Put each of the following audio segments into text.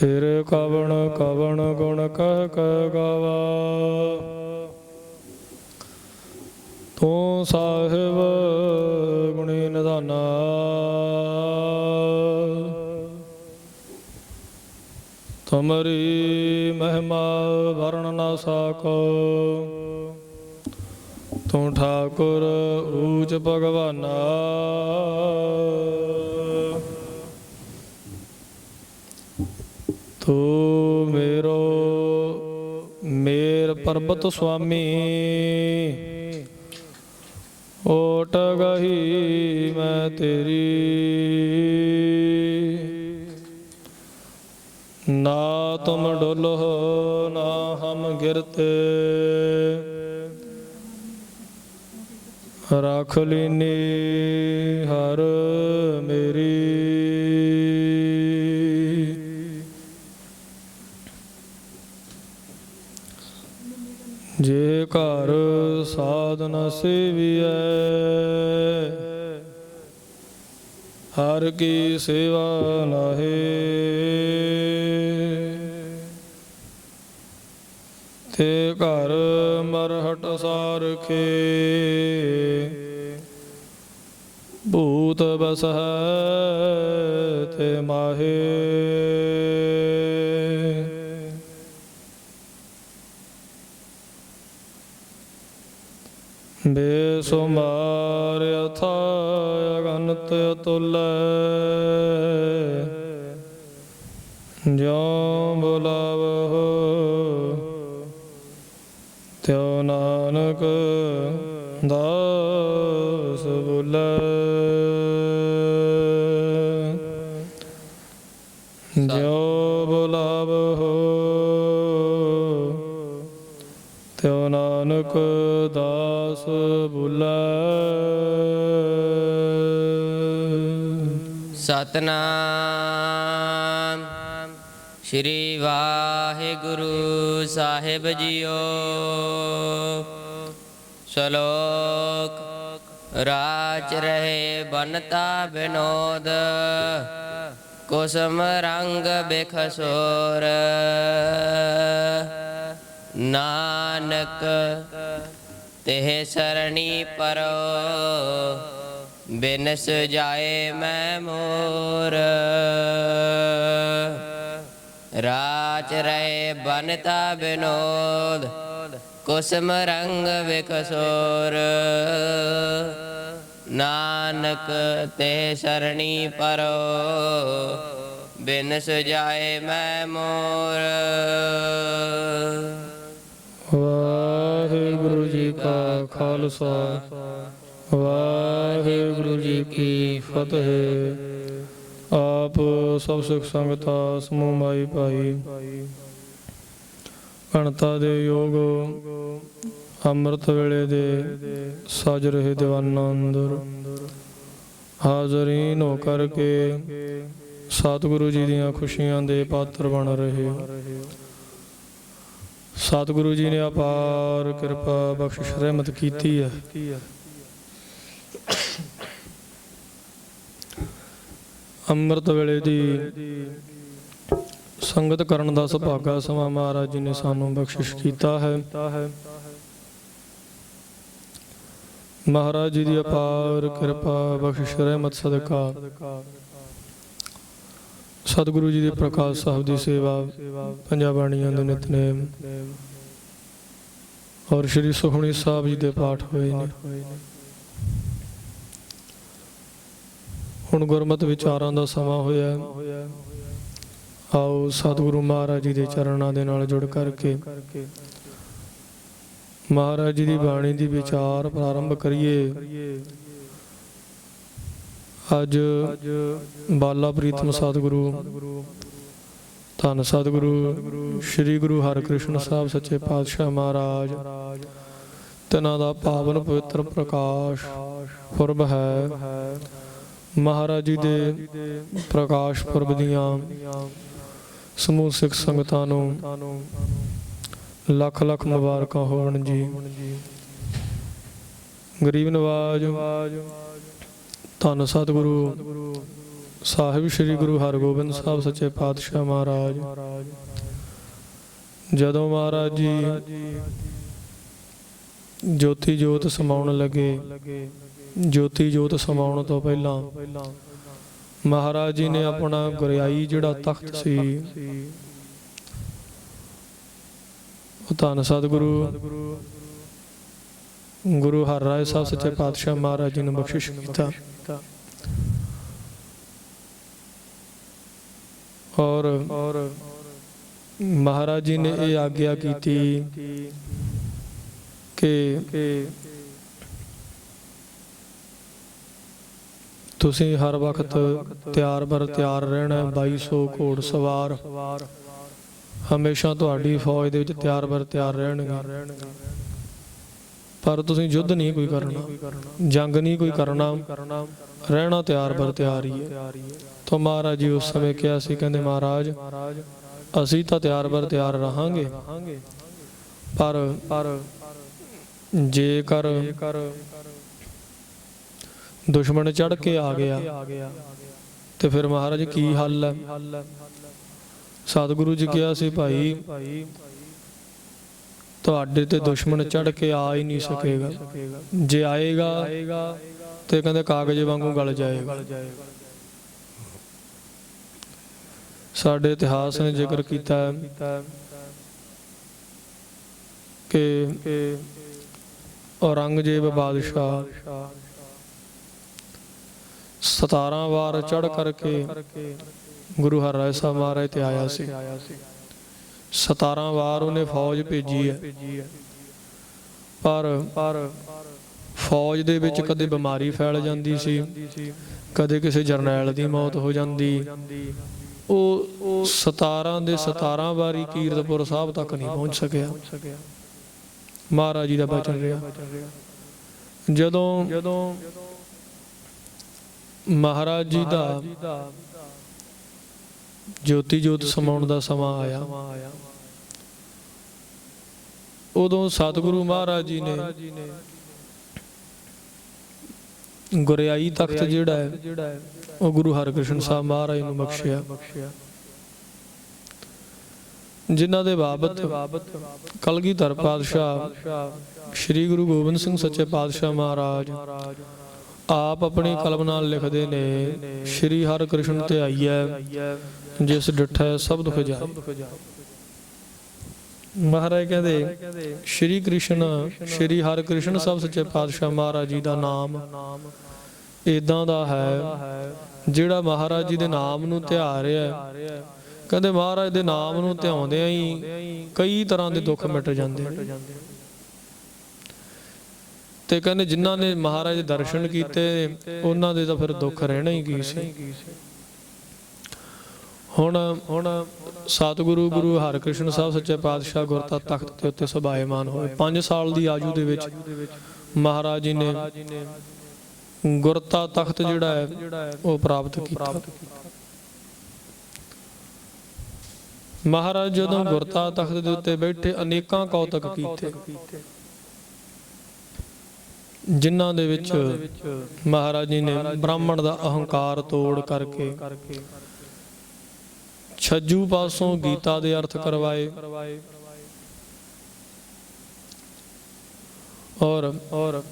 ਤੇਰੇ ਕਵਣ ਕਵਣ ਗੁਣ ਕਹਿ ਕਹਿ ਗਾਵਾ। ਤੂੰ ਸਾਹਿਬ ਗੁਣੀ ਨਿਧਾਨਾ। ਤੁਮਰੀ ਮਹਿਮਾ ਵਰਣ ਨਾ ਸਾਕੋ ਤੂੰ ਠਾਕੁਰ ਊਚ ਭਗਵਾਨਾ। ਤੂੰ ਮੇਰੋ, ਮੇਰ ਪਰਬਤ ਸੁਆਮੀ। ਓਟ ਗਹੀ ਮੈਂ ਤੇਰੀ। ਨਾ ਤੁਮ ਡੋਲੋ ਨਾ ਹਮ ਗਿਰਤੇ। ਰੱਖ ਲੀਨੀ ਹਰ ਸਾਧਨ ਸੇਵੀਐ। ਹਰ ਕੀ ਸੇਵਾ ਲਾਹੇ ਤੇ ਘਰ ਮਰਹਟ ਸਾਰਖੇ। ਭੂਤ ਬਸ ਹੈ ਤੇ ਮਾਹੇ। ਬੇਸੁਮਾਰ ਅਥਾ ਅਗਨਤ ਅਤੁਲੈ। ਜਿਉ ਬੁਲਾਵਹੁ, ਤਿਉ ਨਾਨਕ ਦਾਸ ਬੁਲੈ। ਜਿਉ ਬੁਲਾਵਹੁ, ਤਿਉ ਨਾਨਕ ਦਾਸ ਬੁਲੈ ਸਤਨਾਮ। ਸ਼੍ਰੀ ਵਾਹਿਗੁਰੂ ਸਾਹਿਬ ਜੀਓ। ਸ਼ਲੋਕ, ਰਾਜ ਰਹੇ ਬਨਤਾ ਬਿਨੋਦ। ਕੁਸਮ ਰੰਗ ਬਿਖਸੋਰ। ਨਾਨਕ ਤਿਹ ਸਰਣੀ ਪਰੋ, ਬਿਨਸ ਜਾਏ ਮੈਂ ਮੋਰ। ਰਾਚ ਰਹੇ ਬਨਤਾ ਬਿਨੋਦ, ਕੁਸਮ ਰੰਗ ਵਿਕਸੋਰ ਨਾਨਕ ਤੇ ਸਰਣੀ ਪਰੋ, ਬਿਨਸ ਜਾਏ ਮੈਂ ਮੋਰ। ਵਾਹਿਗੁਰੂ ਜੀ ਕਾ ਖਾਲਸਾ, ਵਾਹਿਗੁਰੂ ਜੀ ਕੀ ਫਤਿਹ। ਆਪ ਸਭ ਸਿੱਖ ਸੰਗਤਾ, ਸਮੂਹ ਮਾਈ ਭਾਈ ਗਣਤਾ ਦੇ ਯੋਗ, ਅੰਮ੍ਰਿਤ ਵੇਲੇ ਦੇ ਸਜ ਰਹੇ ਦੀਵਾਨਾਂ ਅੰਦਰ। ਹਾਜ਼ਰੀਨ ਹੋ ਕਰਕੇ ਸਤਿਗੁਰੂ ਜੀ ਦੀਆਂ ਖੁਸ਼ੀਆਂ ਦੇ ਪਾਤਰ ਬਣ ਰਹੇ। ਹੋ ਸਤਿਗੁਰੂ ਜੀ ਨੇ ਅਪਾਰ ਕਿਰਪਾ ਬਖਸ਼ਿਸ਼ ਰਹਿਮਤ ਕੀਤੀ ਹੈ। ਅੰਮ੍ਰਿਤ ਵੇਲੇ ਦੀ ਸੰਗਤ ਕਰਨ ਦਾ ਸੁਭਾਗਾ ਸਮਾਂ ਮਹਾਰਾਜ ਜੀ ਨੇ ਸਾਨੂੰ ਬਖਸ਼ਿਸ਼ ਕੀਤਾ ਹੈ। ਮਹਾਰਾਜ ਜੀ ਦੀ ਅਪਾਰ ਕਿਰਪਾ ਬਖਸ਼ਿਸ਼ ਰਹਿਮਤ ਸਦਕਾ। ਸਤਿਗੁਰੂ ਜੀ ਦੇ ਪ੍ਰਕਾਸ਼ ਸਾਹਿਬ ਦੀ ਸੇਵਾ, ਪੰਜਾਂ ਬਾਣੀਆਂ ਦੇ ਨਿਤਨੇਮ ਔਰ ਸ਼੍ਰੀ ਸੁਖਮਨੀ ਸਾਹਿਬ ਜੀ ਦੇ ਪਾਠ ਹੋਏ ਨੇ ਹੁਣ ਗੁਰਮਤਿ ਵਿਚਾਰਾਂ ਦਾ ਸਮਾਂ ਹੋਇਆ ਹੈ। ਆਓ ਸਤਿਗੁਰੂ ਮਹਾਰਾਜ ਜੀ ਦੇ ਚਰਨਾਂ ਦੇ ਨਾਲ ਜੁੜ ਕਰਕੇ ਮਹਾਰਾਜ ਜੀ ਦੀ ਬਾਣੀ ਦੀ ਵਿਚਾਰ ਪ੍ਰਾਰੰਭ ਕਰੀਏ ਅੱਜ ਬਾਲਾ ਪ੍ਰੀਤਮ ਸਤਿਗੁਰੂ ਧੰਨ ਸਤਿਗੁਰੂ ਸ੍ਰੀ ਗੁਰੂ ਹਰਿਕ੍ਰਿਸ਼ਨ ਸਾਹਿਬ ਸੱਚੇ ਪਾਤਸ਼ਾਹ ਮਹਾਰਾਜ। ਤਿਨਾਂ ਦਾ ਪਾਵਨ ਪਵਿੱਤਰ ਪ੍ਰਕਾਸ਼ ਪੁਰਬ ਹੈ। ਮਹਾਰਾਜ ਜੀ ਦੇ ਪ੍ਰਕਾਸ਼ ਪੁਰਬ ਦੀਆਂ ਸਮੂਹ ਸਿੱਖ ਸੰਗਤਾਂ ਨੂੰ ਲੱਖ ਲੱਖ ਮੁਬਾਰਕਾਂ ਹੋਣ ਜੀ। ਗਰੀਬ ਨਵਾਜ। ਧੰਨ ਸਤਿਗੁਰੂ ਸਾਹਿਬ ਸ੍ਰੀ ਗੁਰੂ ਹਰਗੋਬਿੰਦ ਸਾਹਿਬ ਸੱਚੇ ਪਾਤਸ਼ਾਹ ਮਹਾਰਾਜ। ਜਦੋਂ ਮਹਾਰਾਜ ਜੀ ਜੋਤੀ ਜੋਤ ਸਮਾਉਣ ਲੱਗੇ, ਜੋਤੀ ਜੋਤ ਸਮਾਉਣ ਤੋਂ ਪਹਿਲਾਂ ਮਹਾਰਾਜ ਜੀ ਨੇ ਆਪਣਾ ਗੁਰਿਆਈ ਜਿਹੜਾ ਤਖਤ ਸੀ, ਉਹ ਧੰਨ ਸਤਿਗੁਰੂ ਗੁਰੂ ਹਰਿਰਾਏ ਸਾਹਿਬ ਸੱਚੇ ਪਾਤਸ਼ਾਹ ਮਹਾਰਾਜ ਜੀ ਨੂੰ ਬਖਸ਼ਿਸ਼ ਕੀਤਾ। ਔਰ ਔਰ ਮਹਾਰਾਜ ਜੀ ਨੇ ਇਹ ਆਗਿਆ ਕੀਤੀ ਕਿ ਤੁਸੀਂ ਹਰ ਵਕਤ ਤਿਆਰ ਬਰ ਤਿਆਰ ਰਹਿਣਾ ਹੈ। 2200 ਘੋੜ ਸਵਾਰ ਹਮੇਸ਼ਾ ਤੁਹਾਡੀ ਫੌਜ ਦੇ ਵਿੱਚ ਤਿਆਰ ਬਰ ਤਿਆਰ ਰਹਿਣਗੇ ਪਰ ਤੁਸੀਂ ਯੁੱਧ ਨਹੀਂ ਕੋਈ ਕਰਨਾ। ਜੰਗ ਨਹੀਂ ਕੋਈ ਕਰਨਾ। ਰਹਿਣਾ ਤਿਆਰ ਬਰ ਤਿਆਰ ਹੀ ਹੈ। ਤਾਂ ਮਹਾਰਾਜ ਜੀ ਉਸ ਸਮੇਂ ਕਿਹਾ ਸੀ, ਕਹਿੰਦੇ ਮਹਾਰਾਜ, ਅਸੀਂ ਤਾਂ ਤਿਆਰ ਬਰ ਤਿਆਰ ਰਹਾਂਗੇ। ਪਰ ਪਰ ਜੇਕਰ ਦੁਸ਼ਮਣ ਚੜ ਕੇ ਆ ਗਿਆ, ਤੇ ਫਿਰ ਮਹਾਰਾਜ ਕੀ ਹੱਲ ਹੈ? ਸਤਿਗੁਰੂ ਜੀ ਕਿਹਾ ਸੀ, ਭਾਈ ਤੁਹਾਡੇ ਤੇ ਦੁਸ਼ਮਣ ਚੜ ਕੇ ਆ ਹੀ ਨਹੀਂ ਸਕੇਗਾ। ਜੇ ਆਏਗਾ ਤੇ ਕਹਿੰਦੇ ਕਾਗਜ਼ ਵਾਂਗੂ ਗਲ ਜਾਏਗਾ। ਸਾਡੇ ਇਤਿਹਾਸ ਨੇ ਜ਼ਿਕਰ ਕੀਤਾ ਕਿ ਔਰੰਗਜ਼ੇਬ ਬਾਦਸ਼ਾਹ 17 ਵਾਰ ਚੜ ਕਰਕੇ ਗੁਰੂ ਹਰਿਰਾਏ ਸਾਹਿਬ ਮਹਾਰਾਜ ਤੇ ਆਇਆ ਸੀ। 17 ਵਾਰ ਉਹਨੇ ਫੌਜ ਭੇਜੀ ਹੈ। ਪਰ ਫੌਜ ਦੇ ਵਿੱਚ ਕਦੇ ਬਿਮਾਰੀ ਫੈਲ ਜਾਂਦੀ ਸੀ, ਕਦੇ ਕਿਸੇ ਜਰਨੈਲ ਦੀ ਮੌਤ ਹੋ ਜਾਂਦੀ। ਉਹ 17 ਦੇ 17 ਵਾਰੀ ਕੀਰਤਪੁਰ ਸਾਹਿਬ ਤੱਕ ਨਹੀਂ ਪਹੁੰਚ ਸਕਿਆ। ਮਹਾਰਾਜ ਜੀ ਦਾ ਬਚਨ ਰਿਹਾ। ਜਦੋਂ ਜਦੋਂ ਮਹਾਰਾਜ ਜੀ ਦਾ ਜੋਤੀ ਜੋਤ ਸਮਾਉਣ ਦਾ ਸਮਾਂ ਆਇਆ। ਉਦੋਂ ਸਤਿਗੁਰੂ ਮਹਾਰਾਜ ਜੀ ਨੇ ਗੁਰਿਆਈ ਤਖਤ ਜਿਹੜਾ ਹੈ, ਉਹ ਗੁਰੂ ਹਰਕ੍ਰਿਸ਼ਨ ਸਾਹਿਬ ਮਹਾਰਾਜ ਨੂੰ ਬਖਸ਼ਿਆ। ਜਿਨ੍ਹਾਂ ਦੇ ਬਾਬਤ ਕਲਗੀਧਰ ਪਾਤਸ਼ਾਹ ਸ੍ਰੀ ਗੁਰੂ ਗੋਬਿੰਦ ਸਿੰਘ ਸੱਚੇ ਪਾਤਸ਼ਾਹ ਮਹਾਰਾਜ ਆਪ ਆਪਣੀ ਕਲਮ ਨਾਲ ਲਿਖਦੇ ਨੇ, ਸ੍ਰੀ ਹਰਿਕ੍ਰਿਸ਼ਨ ਤੇ ਆਈਐ ਜਿਸ ਡਿਠੈ ਸਭ ਦੁਖ ਜਾਏ। ਮਹਾਰਾਜ ਕਹਿੰਦੇ, ਸ਼੍ਰੀ ਕ੍ਰਿਸ਼ਨ, ਸ਼੍ਰੀ ਹਰਿਕ੍ਰਿਸ਼ਨ ਸਭ ਸੱਚੇ ਪਾਤਸ਼ਾਹ ਮਹਾਰਾਜ ਜੀ ਦਾ ਨਾਮ। ਇਦਾਂ ਦਾ ਹੈ, ਜਿਹੜਾ ਮਹਾਰਾਜ ਜੀ ਦੇ ਨਾਮ ਨੂੰ ਧਿਆ ਰਿਹਾ ਹੈ। ਕਹਿੰਦੇ, ਮਹਾਰਾਜ ਦੇ ਨਾਮ ਨੂੰ ਧਿਆਉਂਦਿਆਂ ਹੀ ਕਈ ਤਰ੍ਹਾਂ ਦੇ ਦੁੱਖ ਮਿਟ ਜਾਂਦੇ ਨੇ। ਤੇ ਕਹਿੰਦੇ, ਜਿਨ੍ਹਾਂ ਨੇ ਮਹਾਰਾਜ ਦੇ ਦਰਸ਼ਨ ਕੀਤੇ, ਉਹਨਾਂ ਦੇ ਤਾਂ ਫਿਰ ਦੁੱਖ ਰਹਿਣਾ ਹੀ ਕੀ ਸੀ? ਹੁਣ ਹੁਣ ਸਤਿਗੁਰੂ ਗੁਰੂ ਹਰਿਕ੍ਰਿਸ਼ਨ ਸਾਹਿਬ ਸੱਚੇ ਪਾਤਸ਼ਾਹ ਗੁਰਤਾ ਤਖਤ ਦੇ ਉੱਤੇ ਸੁਭਾਏਮਾਨ ਹੋਏ। 5 ਸਾਲ ਦੀ ਆਯੂ ਦੇ ਵਿੱਚ ਮਹਾਰਾਜ ਜੀ ਨੇ ਗੁਰਤਾ ਤਖਤ ਜਿਹੜਾ ਹੈ, ਉਹ ਪ੍ਰਾਪਤ ਕੀਤਾ। ਮਹਾਰਾਜ ਜਦੋਂ ਗੁਰਤਾ ਤਖਤ ਦੇ ਉੱਤੇ ਬੈਠੇ, ਅਨੇਕਾਂ ਕੌਤਕ ਕੀਤੇ। ਜਿਨ੍ਹਾਂ ਦੇ ਵਿੱਚ ਮਹਾਰਾਜ ਜੀ ਨੇ ਬ੍ਰਾਹਮਣ ਦਾ ਅਹੰਕਾਰ ਤੋੜ ਕਰਕੇ ਛੱਜੂ ਪਾਸੋਂ ਗੀਤਾ ਦੇ ਅਰਥ ਕਰਵਾਏ। ਔਰ ਔਰ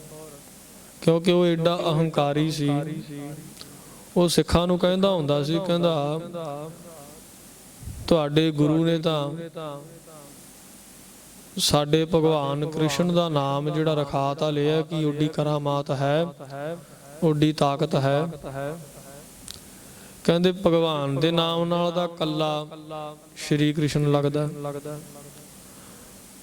ਕਿਉਂਕਿ ਉਹ ਐਡਾ ਅਹੰਕਾਰੀ ਸੀ, ਉਹ ਸਿੱਖਾਂ ਨੂੰ ਕਹਿੰਦਾ ਹੁੰਦਾ ਸੀ, ਕਹਿੰਦਾ, ਤੁਹਾਡੇ ਗੁਰੂ ਨੇ ਤਾਂ ਸਾਡੇ ਭਗਵਾਨ ਕ੍ਰਿਸ਼ਨ ਦਾ ਨਾਮ ਜਿਹੜਾ ਰਖਾਤਾ ਲਿਆ ਕਿ ਓਡੀ ਕਰਾਮਾਤ ਹੈ ਓਡੀ ਤਾਕਤ ਹੈ ਕਹਿੰਦੇ ਭਗਵਾਨ ਦੇ ਨਾਮ ਨਾਲ ਦਾ ਕੱਲਾ ਸ਼੍ਰੀ ਕ੍ਰਿਸ਼ਨ ਲੱਗਦਾ।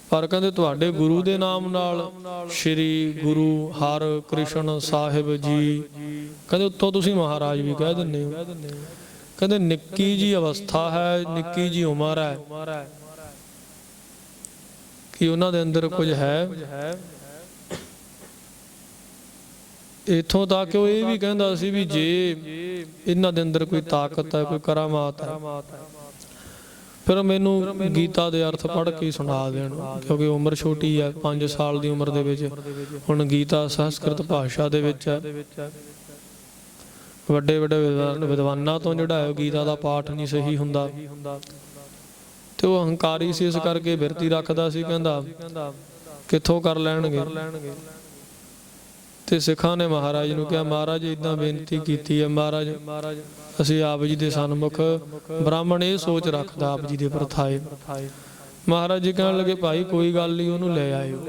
ਪਰ ਕਹਿੰਦੇ ਤੁਹਾਡੇ ਗੁਰੂ ਦੇ ਨਾਮ ਨਾਲ ਸ਼੍ਰੀ ਗੁਰੂ ਹਰ ਕ੍ਰਿਸ਼ਨ ਸਾਹਿਬ ਜੀ, ਕਹਿੰਦੇ ਉੱਥੋਂ ਤੁਸੀਂ ਮਹਾਰਾਜ ਵੀ ਕਹਿ ਦਿੰਦੇ ਹੋ। ਕਹਿੰਦੇ ਨਿੱਕੀ ਜੀ ਅਵਸਥਾ ਹੈ, ਨਿੱਕੀ ਜੀ ਉਮਰ ਹੈ। ਕਿ ਉਹਨਾਂ ਦੇ ਅੰਦਰ ਕੁਝ ਹੈ? ਇਥੋਂ ਤੱਕ ਉਹ ਇਹ ਵੀ ਕਹਿੰਦਾ ਸੀ ਵੀ ਜੇ ਇਹਨਾਂ ਦੇ ਅੰਦਰ ਕੋਈ ਤਾਕਤ ਹੈ, ਕੋਈ ਕਰਾਮਾਤ ਹੈ, ਫਿਰ ਮੈਨੂੰ ਗੀਤਾ ਦੇ ਅਰਥ ਪੜ੍ਹ ਕੇ ਸੁਣਾ ਦੇਣ, ਕਿਉਂਕਿ ਉਮਰ ਛੋਟੀ ਹੈ 5 ਸਾਲ ਦੀ ਉਮਰ ਦੇ ਵਿੱਚ ਹੁਣ ਗੀਤਾ ਸੰਸਕ੍ਰਿਤ ਭਾਸ਼ਾ ਦੇ ਵਿੱਚ ਹੈ। ਵੱਡੇ ਵੱਡੇ ਵਿਦਵਾਨਾਂ ਤੋਂ ਜਿਹੜਾ ਹੈ ਗੀਤਾ ਦਾ ਪਾਠ ਨਹੀਂ ਸਹੀ ਹੁੰਦਾ। ਤੇ ਉਹ ਹੰਕਾਰੀ ਸੀ, ਇਸ ਕਰਕੇ ਬਿਰਤੀ ਰੱਖਦਾ ਸੀ, ਕਹਿੰਦਾ ਕਿੱਥੋਂ ਕਰ ਲੈਣਗੇ? ਤੇ ਸਿੱਖਾਂ ਨੇ ਮਹਾਰਾਜ ਨੂੰ ਕਿਹਾ, ਮਹਾਰਾਜ ਇਦਾਂ ਬੇਨਤੀ ਕੀਤੀ ਹੈ, ਮਹਾਰਾਜ, ਅਸੀਂ ਆਪ ਜੀ ਦੇ ਸਨਮੁਖ ਬ੍ਰਾਹਮਣ ਇਹ ਸੋਚ ਰੱਖਦਾ ਆਪ ਜੀ ਦੇ ਪ੍ਰਥਾਏ। ਮਹਾਰਾਜ ਜੀ ਕਹਿਣ ਲੱਗੇ, ਭਾਈ, ਕੋਈ ਗੱਲ ਨਹੀਂ, ਉਹਨੂੰ ਲੈ ਆਇਓ।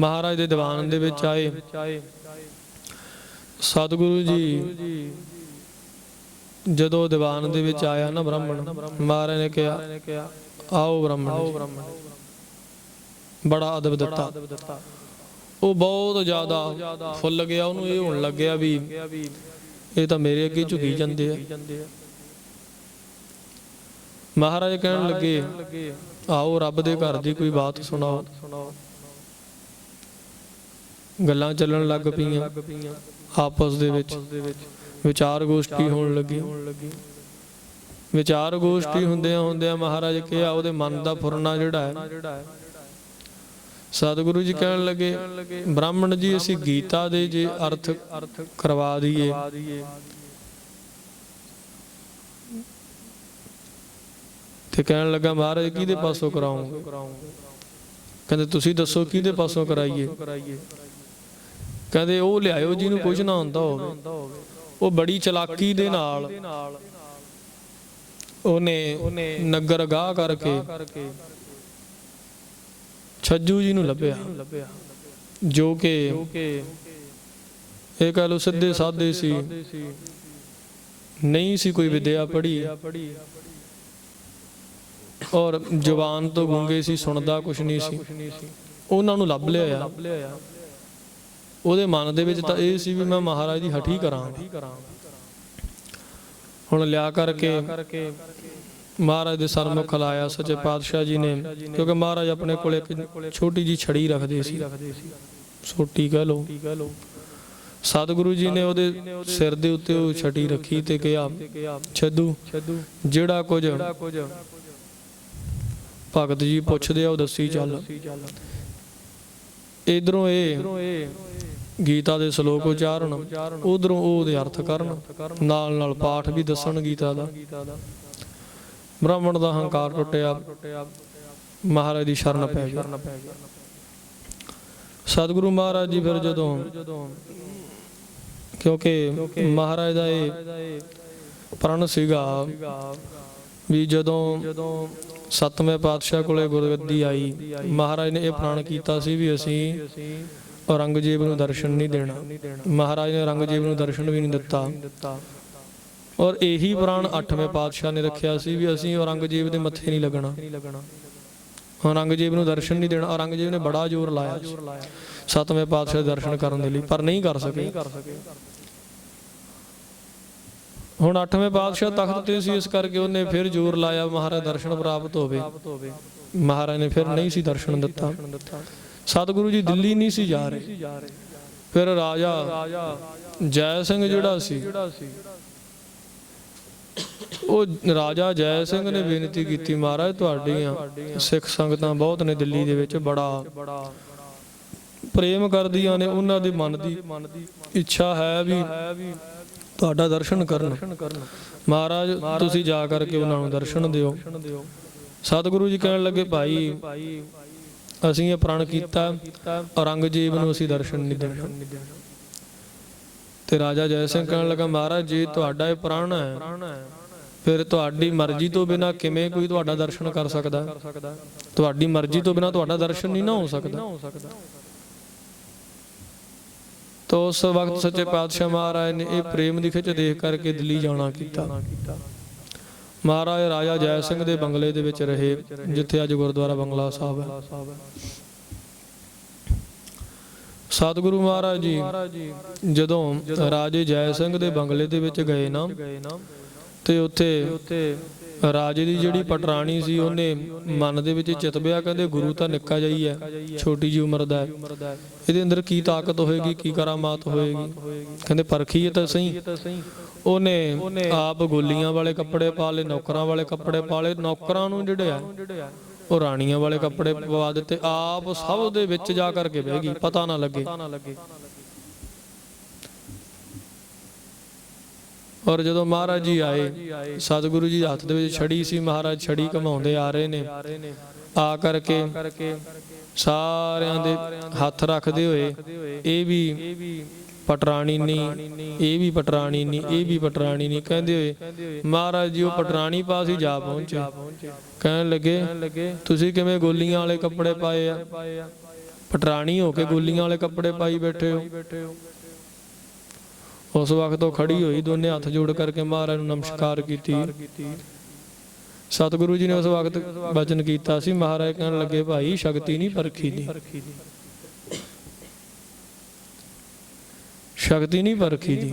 ਮਹਾਰਾਜ ਦੇ ਦੀਵਾਨ ਦੇ ਵਿੱਚ ਆਏ। ਸਤਿਗੁਰੂ ਜੀ, ਜਦੋਂ ਦੀਵਾਨ ਦੇ ਵਿੱਚ ਆਇਆ ਨਾ ਬ੍ਰਾਹਮਣ, ਮਹਾਰਾਜ ਨੇ ਕਿਹਾ, ਆਓ ਬ੍ਰਾਹਮਣ ਬੜਾ ਅਦਬ ਦਿੱਤਾ। ਉਹ ਬਹੁਤ ਜ਼ਿਆਦਾ ਫੁੱਲ ਗਿਆ ਉਹਨੂੰ ਇਹ ਹੋਣ ਲੱਗਿਆ ਵੀ ਇਹ ਤਾਂ ਮੇਰੇ ਅੱਗੇ ਝੁਕੀ ਜਾਂਦੇ ਆ। ਮਹਾਰਾਜ ਕਹਿਣ ਲੱਗੇ ਆਓ ਰੱਬ ਦੇ ਘਰ ਦੀ ਕੋਈ ਬਾਤ ਸੁਣਾਓ। ਗੱਲਾਂ ਚੱਲਣ ਲੱਗ ਪਈਆਂ। ਆਪਸ ਦੇ ਵਿੱਚ ਵਿਚਾਰ ਗੋਸ਼ਟੀ ਹੋਣ ਲੱਗੀ। ਵਿਚਾਰ ਗੋਸ਼ਟੀ ਹੁੰਦਿਆਂ ਹੁੰਦਿਆਂ ਮਹਾਰਾਜ ਕਿਹਾ ਉਹਦੇ ਮਨ ਦਾ ਫੁਰਨਾ ਜਿਹੜਾ ਹੈ ਸਤਿਗੁਰੂ ਜੀ ਕਹਿਣ ਲੱਗੇ ਬ੍ਰਾਹਮਣ ਜੀ ਅਸੀਂ ਗੀਤਾ ਦੇ ਜੇ ਅਰਥ ਕਰਵਾ ਦਈਏ। ਤੇ ਕਹਿਣ ਲੱਗਾ ਮਹਾਰਾਜ ਕਿਹਦੇ ਪਾਸੋਂ ਕਰਾਉਂਗੇ? ਕਹਿੰਦੇ ਤੁਸੀਂ ਦੱਸੋ ਕਿਹਦੇ ਪਾਸੋਂ ਕਰਾਈਏ? ਕਹਿੰਦੇ ਉਹ ਲਿਆਇਓ ਜਿਹਨੂੰ ਕੁਝ ਨਾ ਆਉਂਦਾ ਹੋਵੇ। ਉਹ ਬੜੀ ਚਲਾਕੀ ਦੇ ਨਾਲ ਉਹਨੇ ਨਗਰ ਗਾਹ ਕਰਕੇ ਛੱਜੂ ਜੀ ਨੂੰ ਲੱਭਿਆ। ਜੋ ਕਿ ਇਹ ਕਹ ਲੋ ਸਿੱਧੇ ਸਾਦੇ ਸੀ। ਨਹੀਂ ਸੀ ਕੋਈ ਵਿਦਿਆ ਪੜ੍ਹੀ। ਔਰ ਜ਼ੁਬਾਨ ਤੋਂ ਗੂੰਗੇ ਸੀ ਸੁਣਦਾ ਕੁਝ ਨਹੀਂ ਸੀ। ਉਹਨਾਂ ਨੂੰ ਲੱਭ ਲਿਆ ਉਹਦੇ ਮਨ ਦੇ ਵਿੱਚ ਤਾਂ ਇਹ ਸੀ ਵੀ ਮੈਂ ਮਹਾਰਾਜ ਦੀ ਹਠੀ ਕਰਾਂ। ਹੁਣ ਲਿਆ ਕਰਕੇ ਮਹਾਰਾਜ ਦੇ ਸਨਮੁਖ ਲਾਇਆ ਸੱਚੇ ਪਾਤਸ਼ਾਹ ਜੀ ਨੇ, ਕਿਉਂਕਿ ਮਹਾਰਾਜ ਆਪਣੇ ਕੋਲ ਇੱਕ ਛੋਟੀ ਜੀ ਛੜੀ ਰੱਖਦੇ ਸੀ। ਛੋਟੀ ਕਹਿ ਲੋ ਸਤਿਗੁਰੂ ਜੀ ਨੇ ਉਹਦੇ ਸਿਰ ਦੇ ਉੱਤੇ ਉਹ ਛਟੀ ਰੱਖੀ ਤੇ ਕਿਹਾ ਛੱਦੂ ਜਿਹੜਾ ਕੁਝ ਭਗਤ ਜੀ ਪੁੱਛਦੇ ਆ, ਉਹ ਦੱਸੀ ਚੱਲ। ਇਧਰੋਂ ਇਹ ਗੀਤਾ ਦੇ ਸ਼ਲੋਕ ਉਚਾਰਨ, ਉਧਰੋਂ ਉਹਦੇ ਅਰਥ ਕਰਨ ਨਾਲ ਨਾਲ ਪਾਠ ਵੀ ਦੱਸਣ ਗੀਤਾ ਦਾ। ਬ੍ਰਾਹਮਣ ਦਾ ਹੰਕਾਰ ਟੁੱਟਿਆ। ਮਹਾਰਾਜ ਦੀ ਸ਼ਰਨ ਪੈ ਗਿਆ। ਸਤਿਗੁਰੂ ਮਹਾਰਾਜ ਜੀ ਫਿਰ ਜਦੋਂ ਕਿਉਂਕਿ ਮਹਾਰਾਜ ਦਾ ਇਹ ਪ੍ਰਣ ਸੀਗਾ ਵੀ ਜਦੋਂ ਸਤਵੇਂ ਪਾਤਸ਼ਾਹ ਕੋਲੇ ਗੁਰਗੱਦੀ ਆਈ। ਮਹਾਰਾਜ ਨੇ ਇਹ ਪ੍ਰਣ ਕੀਤਾ ਸੀ ਵੀ ਅਸੀਂ ਔਰੰਗਜ਼ੇਬ ਨੂੰ ਦਰਸ਼ਨ ਨਹੀਂ ਦੇਣਾ। ਮਹਾਰਾਜ ਨੇ ਔਰੰਗਜ਼ੇਬ ਨੂੰ ਦਰਸ਼ਨ ਵੀ ਨਹੀਂ ਦਿੱਤਾ। ਔਰ ਇਹੀ ਪ੍ਰਾਣ 8ਵੇਂ ਪਾਤਸ਼ਾਹ ਨੇ ਰੱਖਿਆ ਸੀ ਵੀ ਅਸੀਂ ਔਰੰਗਜ਼ੇਬ ਦੇ ਮੱਥੇ ਨਹੀਂ ਲੱਗਣਾ। ਔਰੰਗਜ਼ੇਬ ਨੂੰ ਦਰਸ਼ਨ ਨਹੀਂ ਦੇਣਾ। ਔਰੰਗਜ਼ੇਬ ਨੇ ਬੜਾ ਜ਼ੋਰ ਲਾਇਆ। ਸਤਵੇਂ ਪਾਤਸ਼ਾਹ ਦੇ ਦਰਸ਼ਨ ਕਰਨ ਦੇ ਲਈ, ਪਰ ਨਹੀਂ ਕਰ ਸਕੇ। ਹੁਣ 8ਵੇਂ ਪਾਤਸ਼ਾਹ ਤਖਤ ਤੇ ਸੀ, ਇਸ ਕਰਕੇ ਉਹਨੇ ਫਿਰ ਜ਼ੋਰ ਲਾਇਆ, ਮਹਾਰਾਜ ਦਰਸ਼ਨ ਪ੍ਰਾਪਤ ਹੋਵੇ। ਮਹਾਰਾਜ ਨੇ ਫਿਰ ਨਹੀਂ ਸੀ ਦਰਸ਼ਨ ਦਿੱਤਾ। ਸਤਿਗੁਰੂ ਜੀ ਦਿੱਲੀ ਨਹੀਂ ਸੀ ਜਾ ਰਹੇ। ਫਿਰ ਰਾਜਾ ਜੈ ਸਿੰਘ ਜਿਹੜਾ ਸੀ ਉਹ ਰਾਜਾ ਜੈ ਸਿੰਘ ਨੇ ਬੇਨਤੀ ਕੀਤੀ, ਮਹਾਰਾਜ, ਤੁਹਾਡੀਆਂ ਸਿੱਖ ਸੰਗਤਾਂ ਬਹੁਤ ਨੇ ਦਿੱਲੀ ਦੇ ਵਿੱਚ, ਬੜਾ ਪ੍ਰੇਮ ਕਰਦੀਆਂ ਨੇ, ਉਹਨਾਂ ਦੇ ਮਨ ਦੀ ਇੱਛਾ ਹੈ ਵੀ ਤੁਹਾਡਾ ਦਰਸ਼ਨ ਕਰਨ। ਮਹਾਰਾਜ, ਤੁਸੀਂ ਜਾ ਕਰਕੇ ਉਹਨਾਂ ਨੂੰ ਦਰਸ਼ਨ ਦਿਓ। ਸਤਿਗੁਰੂ ਜੀ ਕਹਿਣ ਲੱਗੇ, ਭਾਈ, ਅਸੀਂ ਇਹ ਪ੍ਰਣ ਕੀਤਾ, ਔਰੰਗਜ਼ੇਬ ਨੂੰ ਅਸੀਂ ਦਰਸ਼ਨ ਨਹੀਂ ਦੇਣਾ। ਤੇ ਰਾਜਾ ਜੈ ਸਿੰਘ ਕਹਿਣ ਲੱਗਾ, ਮਹਾਰਾਜ ਜੀ, ਤੁਹਾਡਾ ਇਹ ਪ੍ਰਣ ਹੈ। ਫਿਰ ਤੁਹਾਡੀ ਮਰਜ਼ੀ ਤੋਂ ਬਿਨਾ ਕਿਵੇਂ ਕੋਈ ਤੁਹਾਡਾ ਦਰਸ਼ਨ ਕਰ ਸਕਦਾ? ਤੁਹਾਡੀ ਮਰਜ਼ੀ ਤੋਂ ਬਿਨਾ ਤੁਹਾਡਾ ਦਰਸ਼ਨ ਨਹੀਂ ਨਾ ਹੋ ਸਕਦਾ। ਤੋ ਉਸ ਵਕਤ ਸੱਚੇ ਪਾਤਸ਼ਾਹ ਮਹਾਰਾਜ ਨੇ ਇਹ ਪ੍ਰੇਮ ਦੀ ਖਿੱਚ ਦੇਖ ਕਰਕੇ ਦਿੱਲੀ ਜਾਣਾ ਕੀਤਾ। ਮਹਾਰਾਜ ਰਾਜਾ ਜੈ ਸਿੰਘ ਦੇ ਬੰਗਲੇ ਦੇ ਵਿੱਚ ਰਹੇ, ਜਿੱਥੇ ਅੱਜ ਗੁਰਦੁਆਰਾ ਬੰਗਲਾ ਸਾਹਿਬ ਹੈ। ਸਤਿਗੁਰੂ ਮਹਾਰਾਜ ਜੀ, ਜਦੋਂ ਰਾਜੇ ਜੈ ਸਿੰਘ ਦੇ ਬੰਗਲੇ ਦੇ ਵਿੱਚ ਗਏ ਨਾ, ਤੇ ਉੱਥੇ ਰਾਜੇ ਦੀ ਜਿਹੜੀ ਪਟਰਾਣੀ ਸੀ, ਉਹਨੇ ਮਨ ਦੇ ਵਿੱਚ ਚਿਤਬਿਆ ਕਹਿੰਦੇ ਗੁਰੂ ਤਾਂ ਨਿੱਕਾ ਜਾਈ ਹੈ ਛੋਟੀ ਜੀ ਉਮਰ ਦਾ ਇਹਦੇ ਅੰਦਰ ਕੀ ਤਾਕਤ ਹੋਏਗੀ, ਕੀ ਕਰਾਮਾਤ ਹੋਏਗੀ? ਕਹਿੰਦੇ ਪਰਖੀਏ ਤਾਂ ਸਹੀ। ਉਹਨੇ ਆਪ ਗੋਲੀਆਂ ਵਾਲੇ ਕੱਪੜੇ ਪਾ ਲਏ, ਨੌਕਰਾਂ ਵਾਲੇ ਕੱਪੜੇ ਪਾ ਲਏ। ਨੌਕਰਾਂ ਨੂੰ ਜਿਹੜੇ ਆ ਉਹ ਰਾਣੀਆਂ ਵਾਲੇ ਕੱਪੜੇ ਪਵਾ ਦਿੱਤੇ, ਆਪ ਸਭ ਦੇ ਵਿੱਚ ਜਾ ਕਰਕੇ ਬਹਿ ਗਈ, ਪਤਾ ਨਾ ਲੱਗੇ। ਔਰ ਜਦੋਂ ਮਹਾਰਾਜ ਜੀ ਆਏ, ਸਤਿਗੁਰੂ ਜੀ ਹੱਥ ਦੇ ਵਿੱਚ ਛੜੀ ਸੀ, ਮਹਾਰਾਜ ਛੜੀ ਘਮਾਉਂਦੇ ਆ ਰਹੇ ਨੇ। ਆ ਕਰਕੇ ਸਾਰਿਆਂ ਦੇ ਹੱਥ ਰੱਖਦੇ ਹੋਏ, ਇਹ ਵੀ ਪਟਰਾਣੀ ਨਹੀਂ ਇਹ ਵੀ ਪਟਰਾਣੀ ਨਹੀਂ ਇਹ ਵੀ ਪਟਰਾਣੀ ਨਹੀਂ ਕਹਿੰਦੇ ਹੋਏ ਮਹਾਰਾਜ ਜੀ ਉਹ ਪਟਰਾਣੀ ਪਾਸ ਹੀ ਜਾ ਪਹੁੰਚੇ। ਕਹਿਣ ਲੱਗੇ ਤੁਸੀਂ ਕਿਵੇਂ ਗੋਲੀਆਂ ਵਾਲੇ ਕੱਪੜੇ ਪਾਏ ਆ? ਪਟਰਾਣੀ ਹੋ ਕੇ ਗੋਲੀਆਂ ਵਾਲੇ ਕੱਪੜੇ ਪਾਈ ਬੈਠੇ ਹੋ? ਉਸ ਵਕਤ ਉਹ ਖੜੀ ਹੋਈ ਦੋਨੇ ਹੱਥ ਜੋੜ ਕਰਕੇ ਮਹਾਰਾਜ ਨੂੰ ਨਮਸਕਾਰ ਕੀਤੀ। ਸਤਿਗੁਰੂ ਜੀ ਨੇ ਉਸ ਵਕਤ ਬਚਨ ਕੀਤਾ ਸੀ ਮਹਾਰਾਜ ਕਹਿਣ ਲੱਗੇ ਭਾਈ ਸ਼ਕਤੀ ਨਹੀਂ ਪਰਖੀ ਦੀ ਸ਼ਕਤੀ ਨਹੀਂ ਪਰਖੀ ਦੀ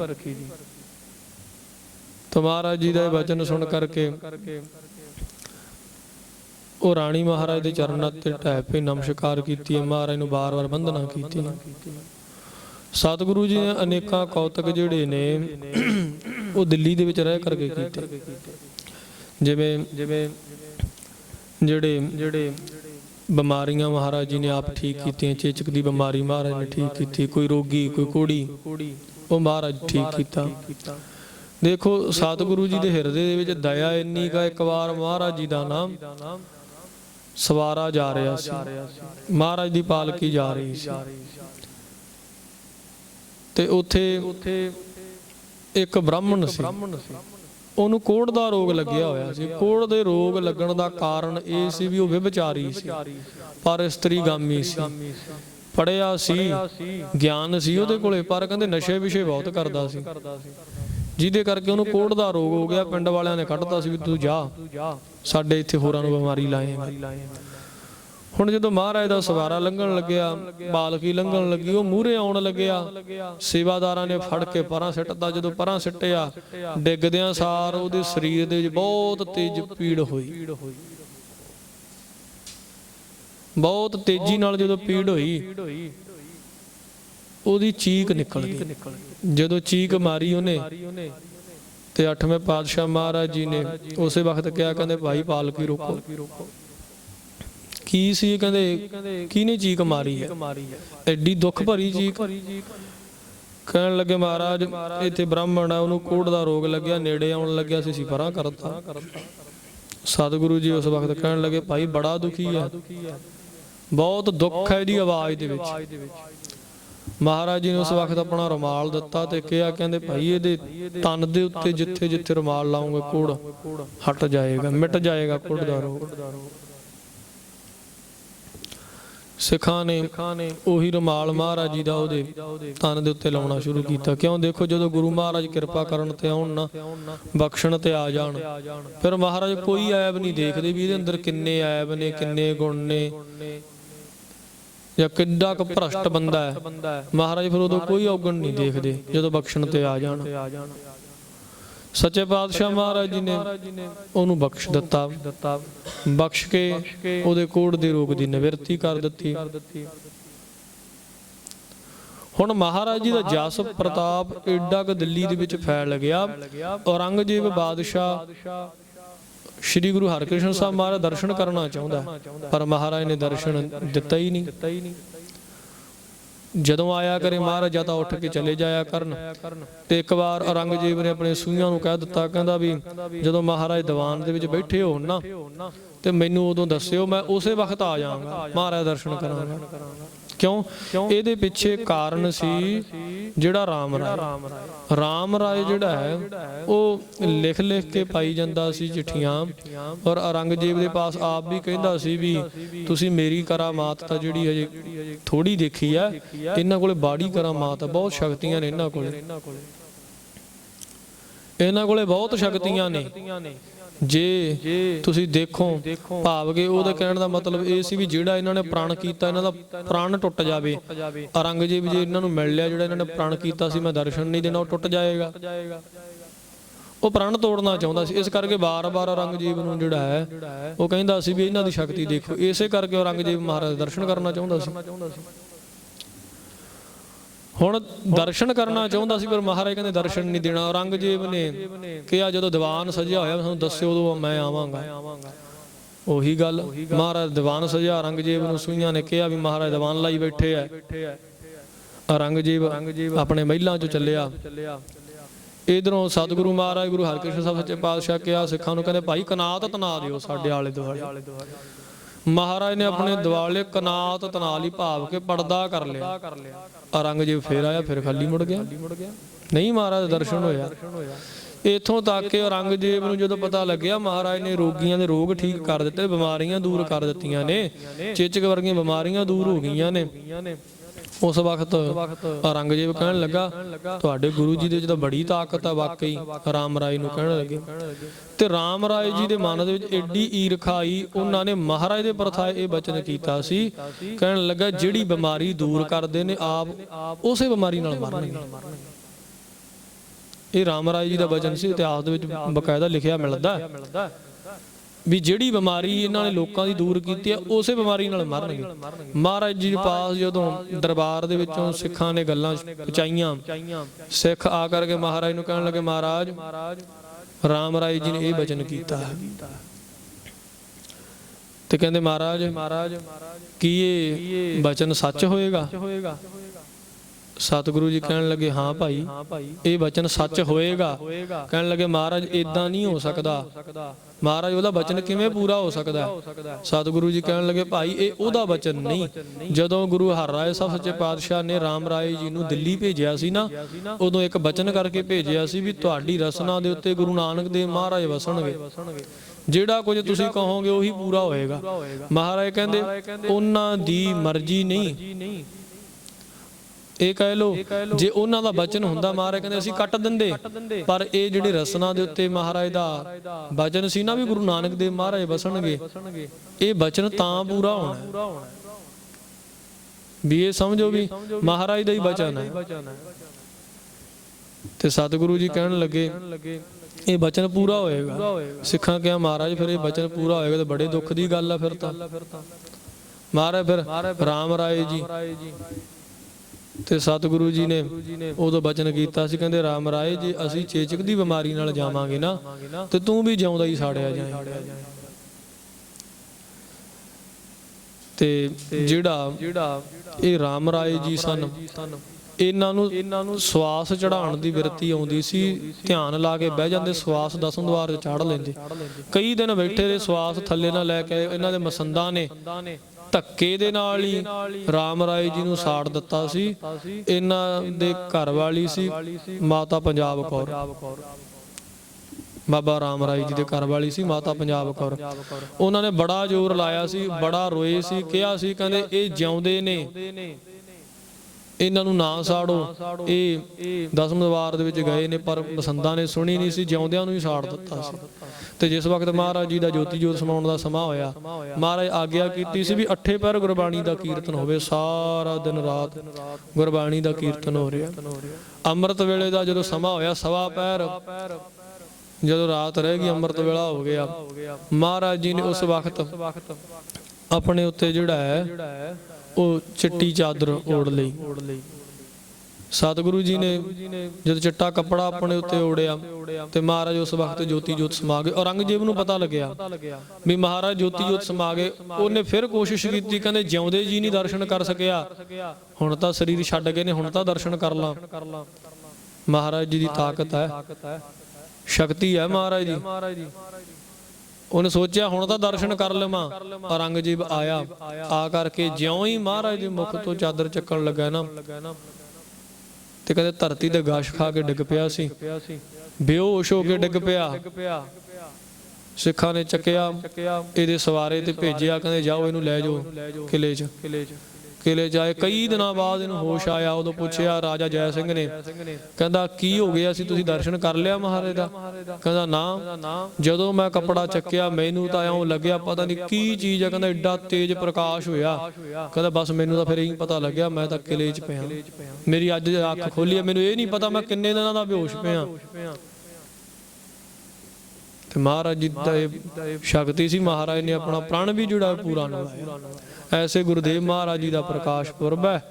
ਤਾਂ ਮਹਾਰਾਜ ਜੀ ਦਾ ਇਹ ਬਚਨ ਸੁਣ ਕਰਕੇ ਉਹ ਰਾਣੀ ਮਹਾਰਾਜ ਦੇ ਚਰਨਾਂ ਤੇ ਢਹਿ ਪਈ ਨਮਸਕਾਰ ਕੀਤੀ, ਮਹਾਰਾਜ ਨੂੰ ਬਾਰ-ਬਾਰ ਬੰਦਨਾ ਕੀਤੀ। ਸਤਿਗੁਰੂ ਜੀ ਨੇ ਅਨੇਕਾਂ ਕੌਤਕ ਜਿਹੜੇ ਨੇ, ਉਹ ਦਿੱਲੀ ਦੇ ਵਿੱਚ ਰਹਿ ਕਰਕੇ ਕੀਤੇ। ਜਿਵੇਂ ਜਿਵੇਂ ਜਿਹੜੇ ਜਿਹੜੇ ਬਿਮਾਰੀਆਂ ਮਹਾਰਾਜ ਜੀ ਨੇ ਆਪ ਠੀਕ ਕੀਤੀਆਂ, ਚੇਚਕ ਦੀ ਬਿਮਾਰੀ ਮਹਾਰਾਜ ਨੇ ਠੀਕ ਕੀਤੀ, ਕੋਈ ਰੋਗੀ, ਕੋਈ ਕੋੜੀ, ਉਹ ਮਹਾਰਾਜ ਠੀਕ ਕੀਤਾ। ਦੇਖੋ, ਸਤਿਗੁਰੂ ਜੀ ਦੇ ਹਿਰਦੇ ਦੇ ਵਿੱਚ ਦਇਆ ਇੰਨੀ ਕਾ ਇੱਕ ਵਾਰ ਮਹਾਰਾਜ ਜੀ ਦਾ ਨਾਮ ਸਵਾਰਾ ਜਾ ਰਿਹਾ ਸੀ। ਮਹਾਰਾਜ ਦੀ ਪਾਲਕੀ ਜਾ ਰਹੀ ਸੀ। ਤੇ ਉੱਥੇ ਉੱਥੇ ਇੱਕ ਬ੍ਰਾਹਮਣ ਸੀ। ਉਹਨੂੰ ਕੋੜ ਦਾ ਰੋਗ ਲੱਗਿਆ ਹੋਇਆ ਸੀ। ਕੋੜ ਦੇ ਰੋਗ ਲੱਗਣ ਦਾ ਕਾਰਨ ਇਹ ਸੀ ਵੀ ਉਹ ਵਿਭਚਾਰੀ ਸੀ। ਪਰ ਇਸਤਰੀ ਗਾਮੀ ਸੀ। ਪੜਿਆ ਸੀ, ਗਿਆਨ ਸੀ ਉਹਦੇ ਕੋਲੇ, ਪਰ ਕਹਿੰਦੇ ਨਸ਼ੇ ਵਿਸ਼ੇ ਬਹੁਤ ਕਰਦਾ ਸੀ। ਜਿਹਦੇ ਕਰਕੇ ਉਹਨੂੰ ਕੋੜ ਦਾ ਰੋਗ ਹੋ ਗਿਆ। ਪਿੰਡ ਵਾਲਿਆਂ ਨੇ ਕੱਢਤਾ ਸੀ ਵੀ ਤੂੰ ਜਾ, ਸਾਡੇ ਇੱਥੇ ਹੋਰਾਂ ਨੂੰ ਬਿਮਾਰੀ ਲਾਏਗਾ। ਹੁਣ ਜਦੋਂ ਮਹਾਰਾਜ ਦਾ ਸਵਾਰਾ ਲੰਘਣ ਲੱਗਿਆ ਬਾਲਕੀ ਲੰਘਣ ਲੱਗੀ ਉਹ ਮੂਹਰੇ ਆਉਣ ਲੱਗਿਆ। ਸੇਵਾਦਾਰਾਂ ਨੇ ਫੜ ਕੇ ਪਰਾਂ ਸਿੱਟਦਾ ਜਦੋਂ ਪਰਾਂ ਸਿੱਟਿਆ ਡਿੱਗਦਿਆਂ ਸਾਰ ਉਹਦੇ ਸਰੀਰ ਦੇ ਵਿੱਚ ਬਹੁਤ ਤੇਜ਼ ਪੀੜ ਹੋਈ। ਬਹੁਤ ਤੇਜ਼ੀ ਨਾਲ ਜਦੋਂ ਪੀੜ ਹੋਈ ਉਹਦੀ ਚੀਕ ਨਿਕਲ ਗਈ। ਜਦੋਂ ਚੀਕ ਮਾਰੀ ਉਹਨੇ ਤੇ ਅੱਠਵੇਂ ਪਾਤਸ਼ਾਹ ਮਹਾਰਾਜ ਜੀ ਨੇ ਉਸੇ ਵਕਤ ਕਿਹਾ ਕਹਿੰਦੇ ਭਾਈ ਪਾਲਕੀ ਰੋਕੋ। ਕੀ ਸੀ ਇਹ ਕਹਿੰਦੇ ਕਿਹਨੇ ਚੀਕ ਮਾਰੀ ਹੈ? ਐਡੀ ਦੁੱਖ ਭਰੀ ਚੀਕ। ਕਹਿਣ ਲੱਗੇ ਮਹਾਰਾਜ ਇੱਥੇ ਬ੍ਰਾਹਮਣ ਆ ਉਹਨੂੰ ਕੋੜ ਦਾ ਰੋਗ ਲੱਗਿਆ ਨੇੜੇ ਆਉਣ ਲੱਗਿਆ ਸੀ ਸੀ ਪਰਾਂ ਕਰਤਾ। ਸਤਿਗੁਰੂ ਜੀ ਉਸ ਵਕਤ ਕਹਿਣ ਲੱਗੇ ਭਾਈ ਬੜਾ ਦੁਖੀ ਹੈ। ਬਹੁਤ ਦੁੱਖ ਹੈ ਇਹਦੀ ਆਵਾਜ਼ ਦੇ ਵਿੱਚ। ਮਹਾਰਾਜ ਜੀ ਨੇ ਉਸ ਵਕਤ ਆਪਣਾ ਰੁਮਾਲ ਦਿੱਤਾ ਤੇ ਕਿਹਾ ਕਹਿੰਦੇ ਭਾਈ ਇਹਦੇ ਤਨ ਦੇ ਉੱਤੇ ਜਿੱਥੇ ਜਿੱਥੇ ਰੁਮਾਲ ਲਾਉਂਗੇ ਕੋੜ ਹਟ ਜਾਏਗਾ ਮਿਟ ਜਾਏਗਾ ਕੋੜ ਦਾ ਰੋਗ। ਸਿੱਖਾਂ ਨੇ ਉਹੀ ਰੁਮਾਲ ਮਹਾਰਾਜ ਜੀ ਦਾ ਉਹਦੇ ਤਨ ਦੇ ਉੱਤੇ ਲਾਉਣਾ ਸ਼ੁਰੂ ਕੀਤਾ। ਕਿਉਂ? ਦੇਖੋ, ਜਦੋਂ ਗੁਰੂ ਮਹਾਰਾਜ ਕਿਰਪਾ ਕਰਨ ਤੇ ਆਉਣ ਨਾ, ਬਖਸ਼ਣ ਤੇ ਆ ਜਾਣ, ਫਿਰ ਮਹਾਰਾਜ ਕੋਈ ਐਬ ਨਹੀਂ ਦੇਖਦੇ ਵੀ ਇਹਦੇ ਅੰਦਰ ਕਿੰਨੇ ਐਬ ਨੇ, ਕਿੰਨੇ ਗੁਣ ਨੇ, ਜਾਂ ਕਿੱਡਾ ਕੁ ਭ੍ਰਸ਼ਟ ਬੰਦਾ ਹੈ। ਮਹਾਰਾਜ ਫਿਰ ਉਦੋਂ ਕੋਈ ਔਗਣ ਨਹੀਂ ਦੇਖਦੇ, ਜਦੋਂ ਬਖਸ਼ਣ ਤੇ ਆ ਜਾਣ। ਸੱਚੇ ਪਾਤਸ਼ਾਹ ਮਹਾਰਾਜ ਜੀ ਨੇ ਉਹਨੂੰ ਬਖਸ਼ ਦਿੱਤਾ। ਬਖਸ਼ ਕੇ ਉਹਦੇ ਕੋੜ ਦੇ ਰੋਗ ਦੀ ਨਿਵਰਤੀ ਕਰ ਦਿੱਤੀ। ਹੁਣ ਮਹਾਰਾਜ ਜੀ ਦਾ ਜਸ ਪ੍ਰਤਾਪ ਏਡਾ ਕੁ ਦਿੱਲੀ ਦੇ ਵਿੱਚ ਫੈਲ ਗਿਆ। ਔਰੰਗਜ਼ੇਬ ਬਾਦਸ਼ਾਹ ਸ੍ਰੀ ਗੁਰੂ ਹਰਕ੍ਰਿਸ਼ਨ ਸਾਹਿਬ ਮਹਾਰਾਜ ਦਰਸ਼ਨ ਕਰਨਾ ਚਾਹੁੰਦਾ। ਪਰ ਮਹਾਰਾਜ ਨੇ ਦਰਸ਼ਨ ਦਿੱਤਾ ਹੀ ਨਹੀਂ। ਜਦੋਂ ਆਇਆ ਕਰੇ ਮਹਾਰਾਜ ਜਾਂ ਤਾਂ ਉੱਠ ਕੇ ਚਲੇ ਜਾਇਆ ਕਰਨ। ਤੇ ਇੱਕ ਵਾਰ ਔਰੰਗਜ਼ੇਬ ਨੇ ਆਪਣੇ ਸੂਈਆਂ ਨੂੰ ਕਹਿ ਦਿੱਤਾ ਕਹਿੰਦਾ ਵੀ ਜਦੋਂ ਮਹਾਰਾਜ ਦੀਵਾਨ ਦੇ ਵਿੱਚ ਬੈਠੇ ਹੋਣ ਨਾ ਤੇ ਮੈਨੂੰ ਉਦੋਂ ਦੱਸਿਓ ਮੈਂ ਉਸੇ ਵਕਤ ਆ ਜਾਵਾਂਗਾ। ਮਹਾਰਾਜ ਦਰਸ਼ਨ ਕਰਾਂਗਾ। ਕਿਉਂ? ਇਹਦੇ ਪਿੱਛੇ ਕਾਰਨ ਸੀ ਜਿਹੜਾ ਰਾਮ ਰਾਏ। ਰਾਮ ਰਾਏ। ਜਿਹੜਾ ਹੈ ਉਹ ਲਿਖ ਲਿਖ ਕੇ ਪਾਈ ਜਾਂਦਾ ਸੀ ਚਿੱਠੀਆਂ। ਔਰ ਔਰੰਗਜ਼ੇਬ ਦੇ ਪਾਸ ਆਪ ਵੀ ਕਹਿੰਦਾ ਸੀ ਵੀ ਤੁਸੀਂ ਮੇਰੀ ਕਰਾਮਾਤ ਤਾਂ ਜਿਹੜੀ ਹਜੇ ਥੋੜੀ ਦੇਖੀ ਆ ਇਹਨਾਂ ਕੋਲੇ ਬਾੜੀ ਕਰਾਮਾਤ ਆ ਬਹੁਤ ਸ਼ਕਤੀਆਂ ਨੇ ਇਹਨਾਂ ਕੋਲੇ। ਇਹਨਾਂ ਕੋਲੇ। ਬਹੁਤ ਸ਼ਕਤੀਆਂ ਨੇ। ਜੇ ਤੁਸੀਂ ਦੇਖੋ, ਭਾਵ ਕਿ ਉਹਦਾ ਕਹਿਣ ਦਾ ਮਤਲਬ ਇਹ ਸੀ ਵੀ ਜਿਹੜਾ ਇਹਨਾਂ ਨੇ ਪ੍ਰਾਣ ਕੀਤਾ, ਇਹਨਾਂ ਦਾ ਪ੍ਰਾਣ ਟੁੱਟ ਜਾਵੇ। ਔਰੰਗਜ਼ੇਬ ਜੇ ਇਹਨਾਂ ਨੂੰ ਮਿਲ ਲਿਆ, ਜਿਹੜਾ ਇਹਨਾਂ ਨੇ ਪ੍ਰਣ ਕੀਤਾ ਸੀ, ਮੈਂ ਦਰਸ਼ਨ ਨਹੀਂ ਦੇਣਾ, ਉਹ ਟੁੱਟ ਜਾਏਗਾ। ਉਹ ਪ੍ਰਣ ਤੋੜਨਾ ਚਾਹੁੰਦਾ ਸੀ। ਇਸ ਕਰਕੇ ਬਾਰ-ਬਾਰ ਔਰੰਗਜ਼ੇਬ ਨੂੰ ਜਿਹੜਾ ਹੈ, ਉਹ ਕਹਿੰਦਾ ਸੀ ਵੀ ਇਹਨਾਂ ਦੀ ਸ਼ਕਤੀ ਦੇਖੋ। ਇਸੇ ਕਰਕੇ ਔਰੰਗਜ਼ੇਬ ਮਹਾਰਾਜ ਦਰਸ਼ਨ ਕਰਨਾ ਚਾਹੁੰਦਾ ਸੀ। ਹੁਣ ਦਰਸ਼ਨ ਕਰਨਾ ਚਾਹੁੰਦਾ ਸੀ ਪਰ ਮਹਾਰਾਜ ਕਹਿੰਦੇ ਦਰਸ਼ਨ ਨਹੀਂ ਦੇਣਾ। ਔਰੰਗਜ਼ੇਬ ਨੇ ਕਿਹਾ, ਜਦੋਂ ਦੀਵਾਨ ਸਜਿਆ ਹੋਇਆ ਸਾਨੂੰ ਦੱਸਿਓ ਉਦੋਂ ਮੈਂ ਆਵਾਂਗਾ। ਉਹੀ ਗੱਲ। ਮਹਾਰਾਜ ਦੀਵਾਨ ਸਜਿਆ, ਔਰੰਗਜ਼ੇਬ ਨੂੰ ਸੂਈਆਂ ਨੇ ਕਿਹਾ ਵੀ ਮਹਾਰਾਜ ਦੀਵਾਨ ਲਾਈ ਬੈਠੇ ਆ ਔਰੰਗਜ਼ੇਬ ਆਪਣੇ ਮਹਿਲਾਂ ਚੋਂ ਚੱਲਿਆ। ਇਧਰੋਂ ਸਤਿਗੁਰੂ ਮਹਾਰਾਜ, ਗੁਰੂ ਹਰਕ੍ਰਿਸ਼ਨ ਸਾਹਿਬ ਸੱਚੇ ਪਾਤਸ਼ਾਹ ਕਿਹਾ, ਸਿੱਖਾਂ ਨੂੰ ਕਹਿੰਦੇ, ਭਾਈ ਕਨਾਤ ਤਨਾ ਦਿਓ ਸਾਡੇ ਆਲੇ ਦੁਆਲੇ। ਮਹਾਰਾਜ ਨੇ ਆਪਣੇ ਦਿਵਾਲੇ ਕਨਾਤ ਤਨਾ ਲਈ ਭਾਵ ਕੇ ਪਰਦਾ ਕਰ ਲਿਆ। ਔਰੰਗਜ਼ੇਬ ਰੰਗ ਫੇਰ ਆਇਆ, ਫਿਰ ਖਾਲੀ ਮੁੜ ਗਿਆ। ਨਹੀਂ ਮਹਾਰਾਜ, ਦਰਸ਼ਨ ਹੋਇਆ। ਇਥੋਂ ਤੱਕ ਕਿ ਔਰੰਗਜ਼ੇਬ ਨੂੰ ਜਦੋਂ ਪਤਾ ਲੱਗਿਆ, ਮਹਾਰਾਜ ਨੇ ਰੋਗੀਆਂ ਦੇ ਰੋਗ ਠੀਕ ਕਰ ਦਿੱਤੇ, ਬਿਮਾਰੀਆਂ ਦੂਰ ਕਰ ਦਿੱਤੀਆਂ ਨੇ। ਚੇਚਕ ਵਰਗੀਆਂ ਬਿਮਾਰੀਆਂ ਦੂਰ ਹੋ ਗਈਆਂ ਨੇ। ਉਸ ਵਕਤ ਔਰੰਗਜ਼ੇਬ ਕਹਿਣ ਲੱਗਾ, ਤੁਹਾਡੇ ਗੁਰੂ ਜੀ ਦੇ ਵਿੱਚ ਬੜੀ ਤਾਕਤ ਆ ਵਾਕਈ, ਰਾਮ ਰਾਏ ਨੂੰ ਕਹਿਣ ਲੱਗੇ। ਤੇ ਰਾਮ ਰਾਏ ਜੀ ਦੇ ਮਨ ਦੇ ਵਿੱਚ ਐਡੀ ਈਰਖਾ ਆਈ, ਉਹਨਾਂ ਨੇ ਮਹਾਰਾਜ ਦੇ ਪ੍ਰਥਾਏ ਇਹ ਬਚਨ ਕੀਤਾ ਸੀ, ਕਹਿਣ ਲੱਗਾ, ਜਿਹੜੀ ਬਿਮਾਰੀ ਦੂਰ ਕਰਦੇ ਨੇ ਆਪ, ਉਸੇ ਬਿਮਾਰੀ ਨਾਲ ਮਰਨਗੇ। ਇਹ ਰਾਮ ਰਾਏ ਜੀ ਦਾ ਬਚਨ ਸੀ, ਇਤਿਹਾਸ ਦੇ ਵਿੱਚ ਬਕਾਇਦਾ ਲਿਖਿਆ ਮਿਲਦਾ। ਵੀ ਜਿਹੜੀ ਬਿਮਾਰੀ ਇਹਨਾਂ ਨੇ ਲੋਕਾਂ ਦੀ ਦੂਰ ਕੀਤੀ ਹੈ ਉਸੇ ਬਿਮਾਰੀ ਨਾਲ ਮਰਨਗੇ। ਮਹਾਰਾਜ ਜੀ ਦੇ ਪਾਸ ਜਦੋਂ ਦਰਬਾਰ ਦੇ ਵਿੱਚੋਂ ਸਿੱਖਾਂ ਨੇ ਗੱਲਾਂ ਪਹੁੰਚਾਈਆਂ, ਸਿੱਖ ਆ ਕਰਕੇ ਮਹਾਰਾਜ ਨੂੰ ਕਹਿਣ ਲੱਗੇ, ਮਹਾਰਾਜ, ਰਾਮ ਰਾਏ ਜੀ ਨੇ ਇਹ ਬਚਨ ਕੀਤਾ ਤੇ ਕਹਿੰਦੇ ਮਹਾਰਾਜ ਮਹਾਰਾਜ, ਕੀ ਇਹ ਬਚਨ ਸੱਚ ਹੋਏਗਾ? ਸਤਿਗੁਰੂ ਜੀ ਕਹਿਣ ਲੱਗੇ ਹਾਂ ਭਾਈ ਇਹ ਬਚਨ ਸੱਚ ਹੋਏਗਾ। ਕਹਿਣ ਲੱਗੇ ਮਹਾਰਾਜ ਇਦਾਂ ਨਹੀਂ ਹੋ ਸਕਦਾ। ਮਹਾਰਾਜ ਉਹਦਾ ਬਚਨ ਕਿਵੇਂ ਪੂਰਾ ਹੋ ਸਕਦਾ? ਸਤਿਗੁਰੂ ਜੀ ਕਹਿਣ ਲੱਗੇ ਭਾਈ ਇਹ ਉਹਦਾ ਬਚਨ ਨਹੀਂ। ਜਦੋਂ ਗੁਰੂ ਹਰਰਾਏ ਸਾਹਿਬ ਸੱਚੇ ਪਾਤਸ਼ਾਹ ਨੇ ਰਾਮ ਰਾਏ ਜੀ ਨੂੰ ਦਿੱਲੀ ਭੇਜਿਆ ਸੀ ਨਾ ਉਦੋਂ ਇੱਕ ਬਚਨ ਕਰਕੇ ਭੇਜਿਆ ਸੀ ਵੀ ਤੁਹਾਡੀ ਰਸਨਾ ਦੇ ਉੱਤੇ ਗੁਰੂ ਨਾਨਕ ਦੇਵ ਮਹਾਰਾਜ ਵਸਣਗੇ। ਜਿਹੜਾ ਕੁਝ ਤੁਸੀਂ ਕਹੋਗੇ ਉਹੀ ਪੂਰਾ ਹੋਏਗਾ। ਮਹਾਰਾਜ ਕਹਿੰਦੇ ਉਹਨਾਂ ਦੀ ਮਰਜ਼ੀ ਨਹੀਂ। ਇਹ ਕਹਿ ਲੋ ਜੇ ਉਹਨਾਂ ਦਾ ਬਚਨ ਹੁੰਦਾ ਮਹਾਰਾਜ ਕਹਿੰਦੇ ਅਸੀਂ ਕੱਟ ਦਿੰਦੇ। ਪਰ ਇਹ ਜਿਹੜੇ ਰਸਨਾ ਦੇ ਉੱਤੇ ਮਹਾਰਾਜ ਦਾ ਬਚਨ ਸੀ ਨਾ ਵੀ ਗੁਰੂ ਨਾਨਕ ਦੇਵ ਮਹਾਰਾਜ ਵਸਣਗੇ, ਇਹ ਬਚਨ ਤਾਂ ਪੂਰਾ ਹੋਣਾ ਵੀ ਇਹ ਸਮਝੋ ਵੀ ਮਹਾਰਾਜ ਦਾ ਹੀ ਬਚਨ ਹੈ। ਤੇ ਸਤਿਗੁਰੂ ਜੀ ਕਹਿਣ ਲੱਗੇ, ਇਹ ਬਚਨ ਪੂਰਾ ਹੋਏਗਾ। ਸਿੱਖਾਂ ਕਿਹਾ, ਮਹਾਰਾਜ ਫਿਰ ਇਹ ਬਚਨ ਪੂਰਾ ਹੋਏਗਾ ਤੇ ਬੜੇ ਦੁੱਖ ਦੀ ਗੱਲ ਆ ਫਿਰ ਤਾਂ। ਮਹਾਰਾਜ ਫਿਰ ਰਾਮ ਰਾਏ ਜੀ। ਤੇ ਸਤਿਗੁਰੂ ਜੀ ਨੇ ਉਦੋਂ ਬਚਨ ਕੀਤਾ ਸੀ, ਕਹਿੰਦੇ, ਰਾਮ ਰਾਏ, ਜੇ ਅਸੀਂ ਚੇਚਕ ਦੀ ਬਿਮਾਰੀ ਨਾਲ ਜਾਵਾਂਗੇ ਨਾ, ਤੇ ਤੂੰ ਵੀ ਜਿਉਂਦਾ ਹੀ ਸਾੜਿਆ ਜਾਏ। ਤੇ ਜਿਹੜਾ ਇਹ ਰਾਮ ਰਾਏ ਜੀ ਸਨ, ਇਹਨਾਂ ਨੂੰ ਇਹਨਾਂ ਨੂੰ ਸਵਾਸ ਚੜਾਉਣ ਦੀ ਬਿਰਤੀ ਆਉਂਦੀ ਸੀ, ਧਿਆਨ ਲਾ ਕੇ ਬਹਿ ਜਾਂਦੇ, ਸਵਾਸ ਦਸਮ ਦਵਾਰ ਤੇ ਚੜ ਲੈਂਦੇ। ਕਈ ਦਿਨ ਬੈਠੇ ਦੇ ਸਵਾਸ ਥੱਲੇ ਨਾ ਲੈ ਕੇ ਇਹਨਾਂ ਦੇ ਮਸੰਦਾਂ ਨੇ ਧੱਕੇ ਦੇ ਨਾਲ ਹੀ ਰਾਮ ਰਾਏ ਜੀ ਨੂੰ ਸਾੜ ਦਿੱਤਾ ਸੀ। ਇਹਨਾਂ ਦੇ ਘਰ ਵਾਲੀ ਸੀ। ਮਾਤਾ ਪੰਜਾਬ ਕੌਰ। ਬਾਬਾ ਰਾਮ ਰਾਏ ਜੀ ਦੇ ਘਰ ਵਾਲੀ ਸੀ ਮਾਤਾ ਪੰਜਾਬ ਕੌਰ। ਉਹਨਾਂ ਨੇ ਬੜਾ ਜ਼ੋਰ ਲਾਇਆ ਸੀ ਬੜਾ ਰੋਏ ਸੀ ਕਿਹਾ ਸੀ ਕਹਿੰਦੇ ਇਹ ਜਿਉਂਦੇ ਨੇ। ਇਹਨਾਂ ਨੂੰ ਨਾ ਸਾੜੋ। ਇਹ ਦਸਮ ਦਵਾਰ ਦੇ ਵਿੱਚ ਗਏ ਨੇ ਪਰ ਬਸੰਦਾਂ ਨੇ ਸੁਣੀ ਨਹੀਂ ਸੀ ਜਿਉਂਦਿਆਂ ਨੂੰ ਹੀ ਸਾੜ ਦਿੱਤਾ ਸੀ। ਤੇ ਜਿਸ ਵਕਤ ਮਹਾਰਾਜ ਜੀ ਦਾ ਜੋਤੀ ਜੋਤ ਸਮਾਉਣ ਦਾ ਸਮਾਂ ਹੋਇਆ ਮਹਾਰਾਜ ਆਗਿਆ ਕੀਤੀ ਸੀ ਵੀ ਅੱਠੇ ਪੈਰ ਗੁਰਬਾਣੀ ਦਾ ਕੀਰਤਨ ਹੋਵੇ ਸਾਰਾ ਦਿਨ ਰਾਤ ਗੁਰਬਾਣੀ ਦਾ ਕੀਰਤਨ ਹੋ ਰਿਹਾ। ਅੰਮ੍ਰਿਤ ਵੇਲੇ ਦਾ ਜਦੋਂ ਸਮਾਂ ਹੋਇਆ ਸਵਾ ਪੈਰ। ਜਦੋਂ ਰਾਤ ਰਹਿ ਗਈ ਅੰਮ੍ਰਿਤ ਵੇਲਾ ਹੋ ਗਿਆ। ਮਹਾਰਾਜ ਜੀ ਨੇ ਉਸ ਵਕਤ ਆਪਣੇ ਉੱਤੇ ਜਿਹੜਾ ਹੈ ਉਹ ਚਿੱਟੀ ਚਾਦਰ ਓੜ ਲਈ। ਸਤਿਗੁਰੂ ਜੀ ਨੇ ਜਦ ਚਿੱਟਾ ਕੱਪੜਾ ਆਪਣੇ ਉੱਤੇ ਓੜਿਆ ਤੇ ਮਹਾਰਾਜ ਉਸ ਵਕਤ ਜੋਤੀ ਜੋਤ ਸਮਾ ਗਏ। ਔਰੰਗਜ਼ੇਬ ਨੂੰ ਪਤਾ ਲੱਗਿਆ ਵੀ ਮਹਾਰਾਜ ਜੋਤੀ ਜੋਤ ਸਮਾ ਗਏ। ਉਹਨੇ ਫਿਰ ਕੋਸ਼ਿਸ਼ ਕੀਤੀ, ਕਹਿੰਦੇ ਜਿਉਂਦੇ ਜੀ ਨਹੀਂ ਦਰਸ਼ਨ ਕਰ ਸਕਿਆ। ਹੁਣ ਤਾਂ ਸਰੀਰ ਛੱਡ ਗਏ ਨੇ, ਹੁਣ ਤਾਂ ਦਰਸ਼ਨ ਕਰ ਲਾਂ। ਮਹਾਰਾਜ ਜੀ ਦੀ ਤਾਕਤ ਹੈ। ਸ਼ਕਤੀ ਹੈ ਮਹਾਰਾਜ ਦੀ। ਉਹਨੇ ਸੋਚਿਆ, ਹੁਣ ਤਾਂ ਦਰਸ਼ਨ ਕਰ ਲਵਾਂ। ਔਰੰਗਜ਼ੇਬ ਆਇਆ। ਆ ਕਰਕੇ ਜਿਉਂ ਹੀ ਮਹਾਰਾਜ ਦੇ ਮੁਖ ਤੋਂ ਚਾਦਰ ਚੱਕਣ ਲੱਗਾ ਨਾ। ਤੇ ਕਹਿੰਦੇ ਧਰਤੀ ਤੇ ਗਾਸ਼ ਖਾ ਕੇ ਡਿੱਗ ਪਿਆ ਸੀ। ਬੇਹੋਸ਼ ਹੋ ਕੇ ਡਿੱਗ ਪਿਆ। ਸਿੱਖਾਂ ਨੇ ਚੱਕਿਆ, ਇਹਦੇ ਸਵਾਰੇ ਤੇ ਭੇਜਿਆ, ਕਹਿੰਦੇ, ਜਾਓ, ਇਹਨੂੰ ਲੈ ਜਾਓ ਕਿਲੇ 'ਚ। ਕਿਲੇ ਜਾਏ। ਕਈ ਦਿਨਾਂ ਬਾਅਦ ਇਹਨੂੰ ਹੋਸ਼ ਆਇਆ, ਉਦੋਂ ਪੁੱਛਿਆ, ਰਾਜਾ ਜੈ ਸਿੰਘ ਨੇ। ਕਹਿੰਦਾ, ਕੀ ਹੋ ਗਿਆ ਸੀ? ਤੁਸੀਂ ਦਰਸ਼ਨ ਕਰ ਲਿਆ ਮਹਾਰਾਜ ਦਾ? ਕਹਿੰਦਾ, ਨਾ। ਜਦੋਂ ਮੈਂ ਕੱਪੜਾ ਚੱਕਿਆ, ਮੈਨੂੰ ਤਾਂ ਐਂ ਲੱਗਿਆ, ਪਤਾ ਨਹੀਂ ਕੀ ਚੀਜ਼ ਆ। ਕਹਿੰਦਾ ਐਡਾ ਤੇਜ਼ ਪ੍ਰਕਾਸ਼ ਹੋਇਆ। ਕਹਿੰਦਾ, ਬਸ ਮੈਨੂੰ ਤਾਂ ਫਿਰ ਇਹੀ ਪਤਾ ਲੱਗਿਆ, ਮੈਂ ਤਾਂ ਕਿਲੇ 'ਚ ਪਿਆ। ਮੇਰੀ ਅੱਜ ਅੱਖ ਖੋਲੀ ਹੈ ਮੈਨੂੰ ਇਹ ਨਹੀਂ ਪਤਾ ਮੈਂ ਕਿੰਨੇ ਦਿਨਾਂ ਦਾ ਬੇਹੋਸ਼ ਪਿਆ। ਤੇ ਮਹਾਰਾਜ ਜੀ ਦਾ ਸ਼ਕਤੀ ਸੀ, ਮਹਾਰਾਜ ਨੇ ਆਪਣਾ ਪ੍ਰਾਣ ਵੀ ਜੁੜਾ ਪੂਰਾ ਨਾਲ ਐਸੇ ਗੁਰਦੇਵ ਮਹਾਰਾਜ ਜੀ ਦਾ ਪ੍ਰਕਾਸ਼ ਪੁਰਬ ਹੈ।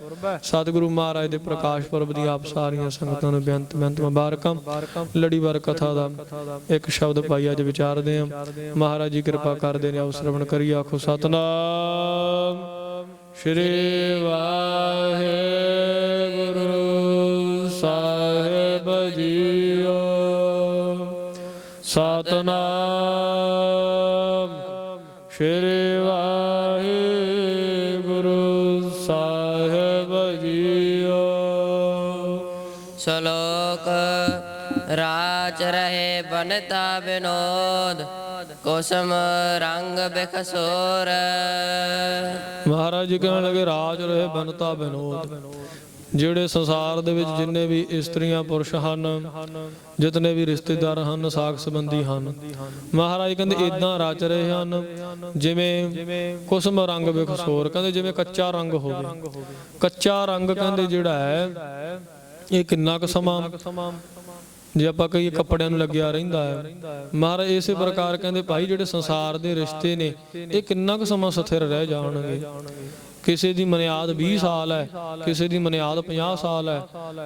ਸਤਿਗੁਰੂ ਮਹਾਰਾਜ ਦੇ ਪ੍ਰਕਾਸ਼ ਪੁਰਬ ਦੀ ਆਪ ਸਾਰੀਆਂ ਸੰਗਤਾਂ ਨੂੰ ਬੇਅੰਤ ਬੇਅੰਤ ਮੁਬਾਰਕਾਂ। ਲੜੀਵਾਰ ਕਥਾ ਦਾ ਇੱਕ ਸ਼ਬਦ ਪਾਈ ਅੱਜ ਵਿਚਾਰਦੇ ਹਾਂ। ਮਹਾਰਾਜ ਜੀ ਕਿਰਪਾ ਕਰਦੇ ਨੇ, ਆਓ ਸ਼ਰਵਣ ਕਰੀ ਆਖੋ ਸਤਨਾਮ। ਸ਼੍ਰੀ ਵਾਹਿਗੁਰੂ ਸਾਹਿਬ ਜੀਓ। ਸਤਨਾਮ। ਸ਼੍ਰੀ ਰਾਚ ਬਨਤਾ ਬਿਨੋਦ ਕੁਸਮ ਰੰਗ ਬਿਖਸੋਰ। ਮਹਾਰਾਜ ਜੀ ਕਹਿਣ ਲੱਗੇ, ਰਾਜ ਰਹੇ ਬਨਤਾ ਬਿਨੋਦ ਜਿਹੜੇ ਸੰਸਾਰ ਦੇ ਵਿੱਚ ਜਿੰਨੇ ਵੀ ਇਸਤਰੀਆਂ ਪੁਰਸ਼ ਹਨ, ਜਿਤਨੇ ਵੀ ਰਿਸ਼ਤੇਦਾਰ ਹਨ, ਸਾਖ ਸੰਬੰਧੀ ਹਨ, ਮਹਾਰਾਜ ਕਹਿੰਦੇ ਇਦਾਂ ਰਚ ਰਹੇ ਹਨ, ਜਿਵੇਂ ਕੁਸਮ ਰੰਗ ਬਿਖਸੋਰ। ਕਹਿੰਦੇ, ਜਿਵੇਂ ਕੱਚਾ ਰੰਗ ਹੋਵੇ। ਕੱਚਾ ਰੰਗ ਕਹਿੰਦੇ ਜਿਹੜਾ ਹੈ, ਇਹ ਕਿੰਨਾ ਕੁ ਸਮਾਂ ਜੇ ਆਪਾਂ ਕਹੀਏ ਕੱਪੜਿਆਂ ਨੂੰ ਲੱਗਿਆ ਰਹਿੰਦਾ ਹੈ। ਮਹਾਰਾਜ ਇਸੇ ਪ੍ਰਕਾਰ ਕਹਿੰਦੇ, ਭਾਈ ਜਿਹੜੇ ਸੰਸਾਰ ਦੇ ਰਿਸ਼ਤੇ ਨੇ, ਇਹ ਕਿੰਨਾ ਕੁ ਸਮਾਂ ਸਥਿਰ ਰਹਿ ਜਾਣਗੇ। ਕਿਸੇ ਦੀ ਮਨਿਆਦ 20 ਸਾਲ ਹੈ ਕਿਸੇ ਦੀ ਮਨਿਆਦ 50 ਸਾਲ ਹੈ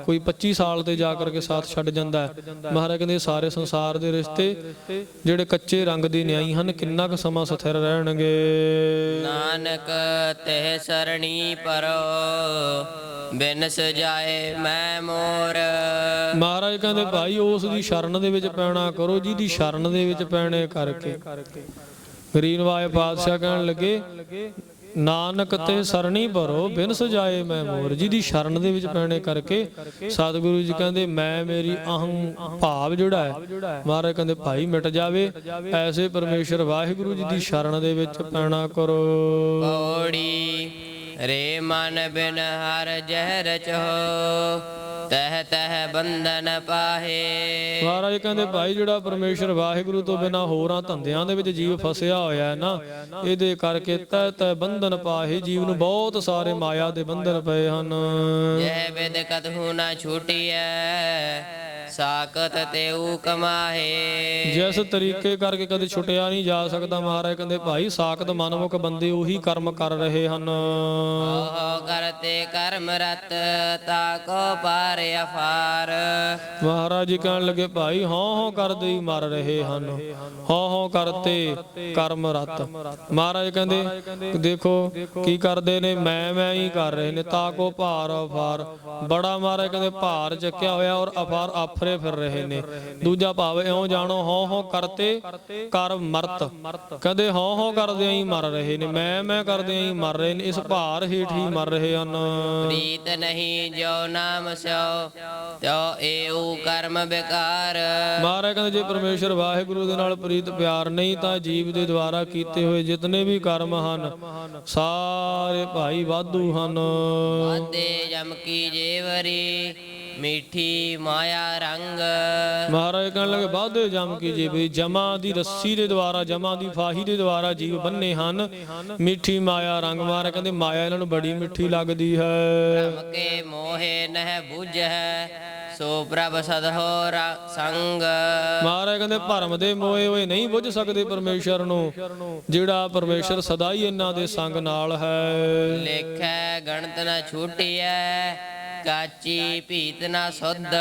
ਕੋਈ 25 ਸਾਲ ਤੇ ਜਾ ਕਰਕੇ ਸਾਥ ਛੱਡ ਜਾਂਦਾ ਹੈ। ਮਹਾਰਾਜ ਕਹਿੰਦੇ ਸਾਰੇ ਸੰਸਾਰ ਦੇ ਰਿਸ਼ਤੇ ਜਿਹੜੇ ਕੱਚੇ ਰੰਗ ਦੇ ਨਿਆਈ ਹਨ ਕਿੰਨਾ ਕੁ ਸਮਾਂ ਸਥਿਰ ਰਹਿਣਗੇ? ਨਾਨਕ ਤੇ ਸਰਣੀ ਪਰੋ ਬਿਨ ਸਜਾਏ ਮੈਂ ਮੋਰ। ਮਹਾਰਾਜ ਕਹਿੰਦੇ ਭਾਈ ਉਸ ਦੀ ਸ਼ਰਨ ਦੇ ਵਿੱਚ ਪੈਣਾ ਕਰੋ ਜਿਹਦੀ ਸ਼ਰਨ ਦੇ ਵਿੱਚ ਪੈਣੇ ਕਰਕੇ। ਗਰੀਨਵਾਏ ਪਾਤਸ਼ਾਹ ਕਹਿਣ ਲੱਗੇ ਨਾਨਕ ਤੇ ਸਰਣੀ ਭਰੋ, ਬਿਨ ਸਜਾਏ ਮੈਂ ਮੋਰ। ਜਿਹਦੀ ਸ਼ਰਨ ਦੇ ਵਿੱਚ ਪੈਣੇ ਕਰਕੇ ਸਤਿਗੁਰੂ ਜੀ ਕਹਿੰਦੇ, ਮੈਂ ਮੇਰੀ ਅਹੰ ਭਾਵ ਜਿਹੜਾ ਹੈ, ਮਹਾਰਾਜ ਕਹਿੰਦੇ, ਭਾਈ ਮਿਟ ਜਾਵੇ। ਐਸੇ ਪਰਮੇਸ਼ਰ ਵਾਹਿਗੁਰੂ ਜੀ ਦੀ ਸ਼ਰਨ ਦੇ ਵਿੱਚ ਪੈਣਾ ਕਰੋ। ਪੌੜੀ ਰੇ ਮਨ ਬਿਨ ਹਰ ਜਹਰ ਚੋ ਤਹ ਤਹ ਬੰਧਨ ਪਾਹੇ। ਮਹਾਰਾਜ ਕਹਿੰਦੇ ਭਾਈ ਜਿਹੜਾ ਪਰਮੇਸ਼ਰ ਵਾਹਿਗੁਰੂ ਤੋਂ ਬਿਨਾ ਹੋਰਾਂ ਧੰਦਿਆਂ ਦੇ ਵਿੱਚ ਜੀਵ ਫਸਿਆ ਹੋਇਆ ਹੈ ਨਾ ਇਹਦੇ ਕਰਕੇ ਤੈ ਤੈ ਬੰਧਨ ਪਾਹੇ ਜੀਵ ਨੂੰ ਬਹੁਤ ਸਾਰੇ ਮਾਇਆ ਦੇ ਬੰਧਨ ਪਏ ਹਨ। ਜੈ ਵਿਦ ਕਤਹੂ ਨਾ ਛੂਟੀਐ ਸਾਕਤ ਤੇਉ ਕਮਾਹੇ ਜਿਸ ਤਰੀਕੇ ਕਰਕੇ ਕਦੇ ਛੁੱਟਿਆ ਨਹੀਂ ਜਾ ਸਕਦਾ ਮਹਾਰਾਜ ਕਹਿੰਦੇ ਭਾਈ ਸਾਖਤ ਮਨਮੁਖ ਬੰਦੇ ਉਹੀ ਕਰਮ ਕਰ ਰਹੇ ਹਨ। ਹੋ ਕਰਤੇ ਕਰਮ ਰਤ ਤਾਕੋ ਪਾਰ ਅਫਾਰ। ਮਹਾਰਾਜ ਜੀ ਕਹਿਣ ਲੱਗੇ ਭਾਈ ਹਉ ਹਉ ਕਰਦੇ ਹੀ ਮਰ ਰਹੇ ਹਨ। ਹਉ ਹਉ ਕਰਤੇ ਕਰਮ ਰਤ। ਮਹਾਰਾਜ ਕਹਿੰਦੇ ਦੇਖੋ ਕੀ ਕਰਦੇ ਨੇ ਮੈਂ ਮੈਂ ਹੀ ਕਰ ਰਹੇ ਨੇ ਤਾਂ ਕੋ ਭਾਰ ਅਫਾਰ। ਬੜਾ ਮਹਾਰਾਜ ਕਹਿੰਦੇ ਭਾਰ ਚੱਕਿਆ ਹੋਇਆ ਔਰ ਅਫਾਰ ਆਫਰੇ ਫਿਰ ਰਹੇ ਨੇ। ਦੂਜਾ ਭਾਵ ਇਉਂ ਜਾਣੋ ਹਉ ਹਉ ਕਰਤੇ ਕਰ ਮਰਤ। ਕਹਿੰਦੇ ਹਉ ਹਉ ਕਰਦੇ ਹੀ ਮਰ ਰਹੇ ਨੇ। ਮੈਂ ਮੈਂ ਕਰਦੇ ਹੀ ਮਰ ਰਹੇ ਨੇ। ਇਸ ਭਾਰ ਹੇਠ ਹੀ ਮਰ ਰਹੇ ਹਨ। ਪ੍ਰੀਤ ਨਹੀਂ ਜੋ ਨਾਮ ਸਿਓ ਤਿਉ ਏਉ ਕਰਮ ਬਿਕਾਰ ਮਹਾਰਾਜ ਕਹਿੰਦੇ ਜੇ ਪਰਮੇਸ਼ਰ ਵਾਹਿਗੁਰੂ ਦੇ ਨਾਲ ਪ੍ਰੀਤ ਪਿਆਰ ਨਹੀਂ ਤਾਂ ਜੀਵ ਦੇ ਦੁਆਰਾ ਕੀਤੇ ਹੋਏ ਜਿਤਨੇ ਵੀ ਕਰਮ ਹਨ ਸਾਰੇ ਭਾਈ ਵਾਧੂ ਹਨ। ਆਦੇ ਜਮ ਕੀ ਜੇਵਰੀ। ਮਿੱਠੀ ਮਾਇਆ ਰੰਗ। ਮਹਾਰਾਜ ਕਹਿਣ ਲੱਗੇ ਵਾਧੇ ਜਮ ਕੀ ਜੀ ਵੀ ਜਮਾ ਦੀ ਰੱਸੀ ਦੇ ਦੁਆਰਾ ਜਮਾ ਦੀ ਫਾਹੀ ਦੇ ਦੁਆਰਾ ਜੀਵ ਬੰਨੇ ਹਨ। ਮਿੱਠੀ ਮਾਇਆ ਰੰਗ ਮਹਾਰਾਜ ਕਹਿੰਦੇ ਮਾਇਆ ਇਹਨਾਂ ਨੂੰ ਬੜੀ ਮਿੱਠੀ ਲੱਗਦੀ ਹੈ। ਭ੍ਰਮ ਕੇ ਮੋਹੇ ਨਹਿ ਬੁਝੈ ਸੋ ਪ੍ਰਭ ਸਦ ਹੋ ਰਾ- ਸੰਗ। ਮਹਾਰਾਜ ਕਹਿੰਦੇ ਭਰਮ ਦੇ ਮੋਏ ਹੋਏ ਨਹੀਂ ਬੁੱਝ ਸਕਦੇ ਪਰਮੇਸ਼ਰ ਨੂੰ ਜਿਹੜਾ ਪਰਮੇਸ਼ਰ ਸਦਾ ਹੀ ਇਹਨਾਂ ਦੇ ਸੰਗ ਨਾਲ ਹੈ। ਲੇਖੈ ਗਣਤ ਨ ਛੂਟੀਐ ਕਾਚੀ ਭੀਤ ਨ ਸੁਧ।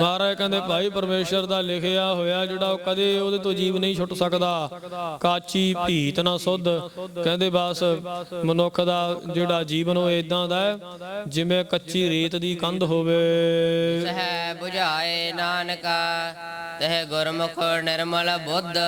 ਮਹਾਰਾਜ ਕਹਿੰਦੇ ਭਾਈ ਪਰਮੇਸ਼ਰ ਦਾ ਲਿਖਿਆ ਹੋਇਆ ਜਿਹੜਾ ਉਹ ਕਦੇ ਉਹਦੇ ਤੋਂ ਜੀਵ ਨਹੀਂ ਛੁੱਟ ਸਕਦਾ। ਕਾਚੀ ਭੀਤ ਨਾ ਸੁਧ। ਕਹਿੰਦੇ ਬਸ ਮਨੁੱਖ ਦਾ ਜਿਹੜਾ ਜੀਵਨ ਉਹ ਇਦਾਂ ਦਾ ਹੈ ਜਿਵੇਂ ਕੱਚੀ ਰੇਤ ਦੀ ਕੰਧ ਹੋਵੇ। ਸਹਿ 부ਝਾਏ ਨਾਨਕਾ ਤਹਿ ਗੁਰਮੁਖ ਨਿਰਮਲ ਬੁੱਧ।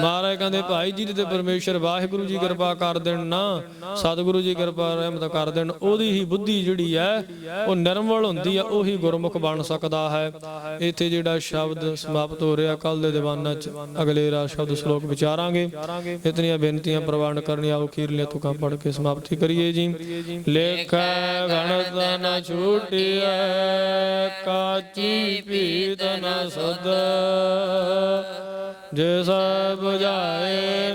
ਮਹਾਰਾਜ ਕਹਿੰਦੇ ਭਾਈ ਜੀ ਤੇ ਪਰਮੇਸ਼ਰ ਵਾਹਿਗੁਰੂ ਜੀ ਕਿਰਪਾ ਕਰ ਦੇਣ ਨਾ ਸਤਿਗੁਰੂ ਜੀ ਕਿਰਪਾ ਰਹਿਮਤ ਕਰ ਦੇਣ। ਉਹਦੀ ਹੀ ਬੁੱਧੀ ਜਿਹੜੀ ਹੈ ਉਹ ਨਿਰਮਲ ਹੁੰਦੀ ਹੈ ਉਹੀ ਗੁਰਮੁਖ ਬਣ ਸਕਦਾ ਹੈ। ਇੱਥੇ ਜਿਹੜਾ ਸ਼ਬਦ ਸਮਾਪਤ ਹੋ ਰਿਹਾ ਕੱਲ ਦੇ ਦੀਵਾਨਾਂ ਚ ਅਗਲੇ ਰਾ ਸ਼ਬਦ ਸ਼ਲੋਕ ਵਿਚਾਰਾਂਗੇ। ਇਤਨੀਆਂ ਬੇਨਤੀਆਂ ਪ੍ਰਵਾਨ ਕਰਨੀ ਆਓ ਅਖੀਰਲੇ ਤੁਕਾਂ ਪੜ ਕੇ ਸਮਾਪਤੀ ਕਰੀਏ ਜੀ। ਲੇਖਾ ਗਣਤ ਨ ਛੂਟਿਐ, ਕਾਚੀ ਪੀਤ ਨ ਸੁਧ। ਜੇ ਸਭ 부ਝਾਏ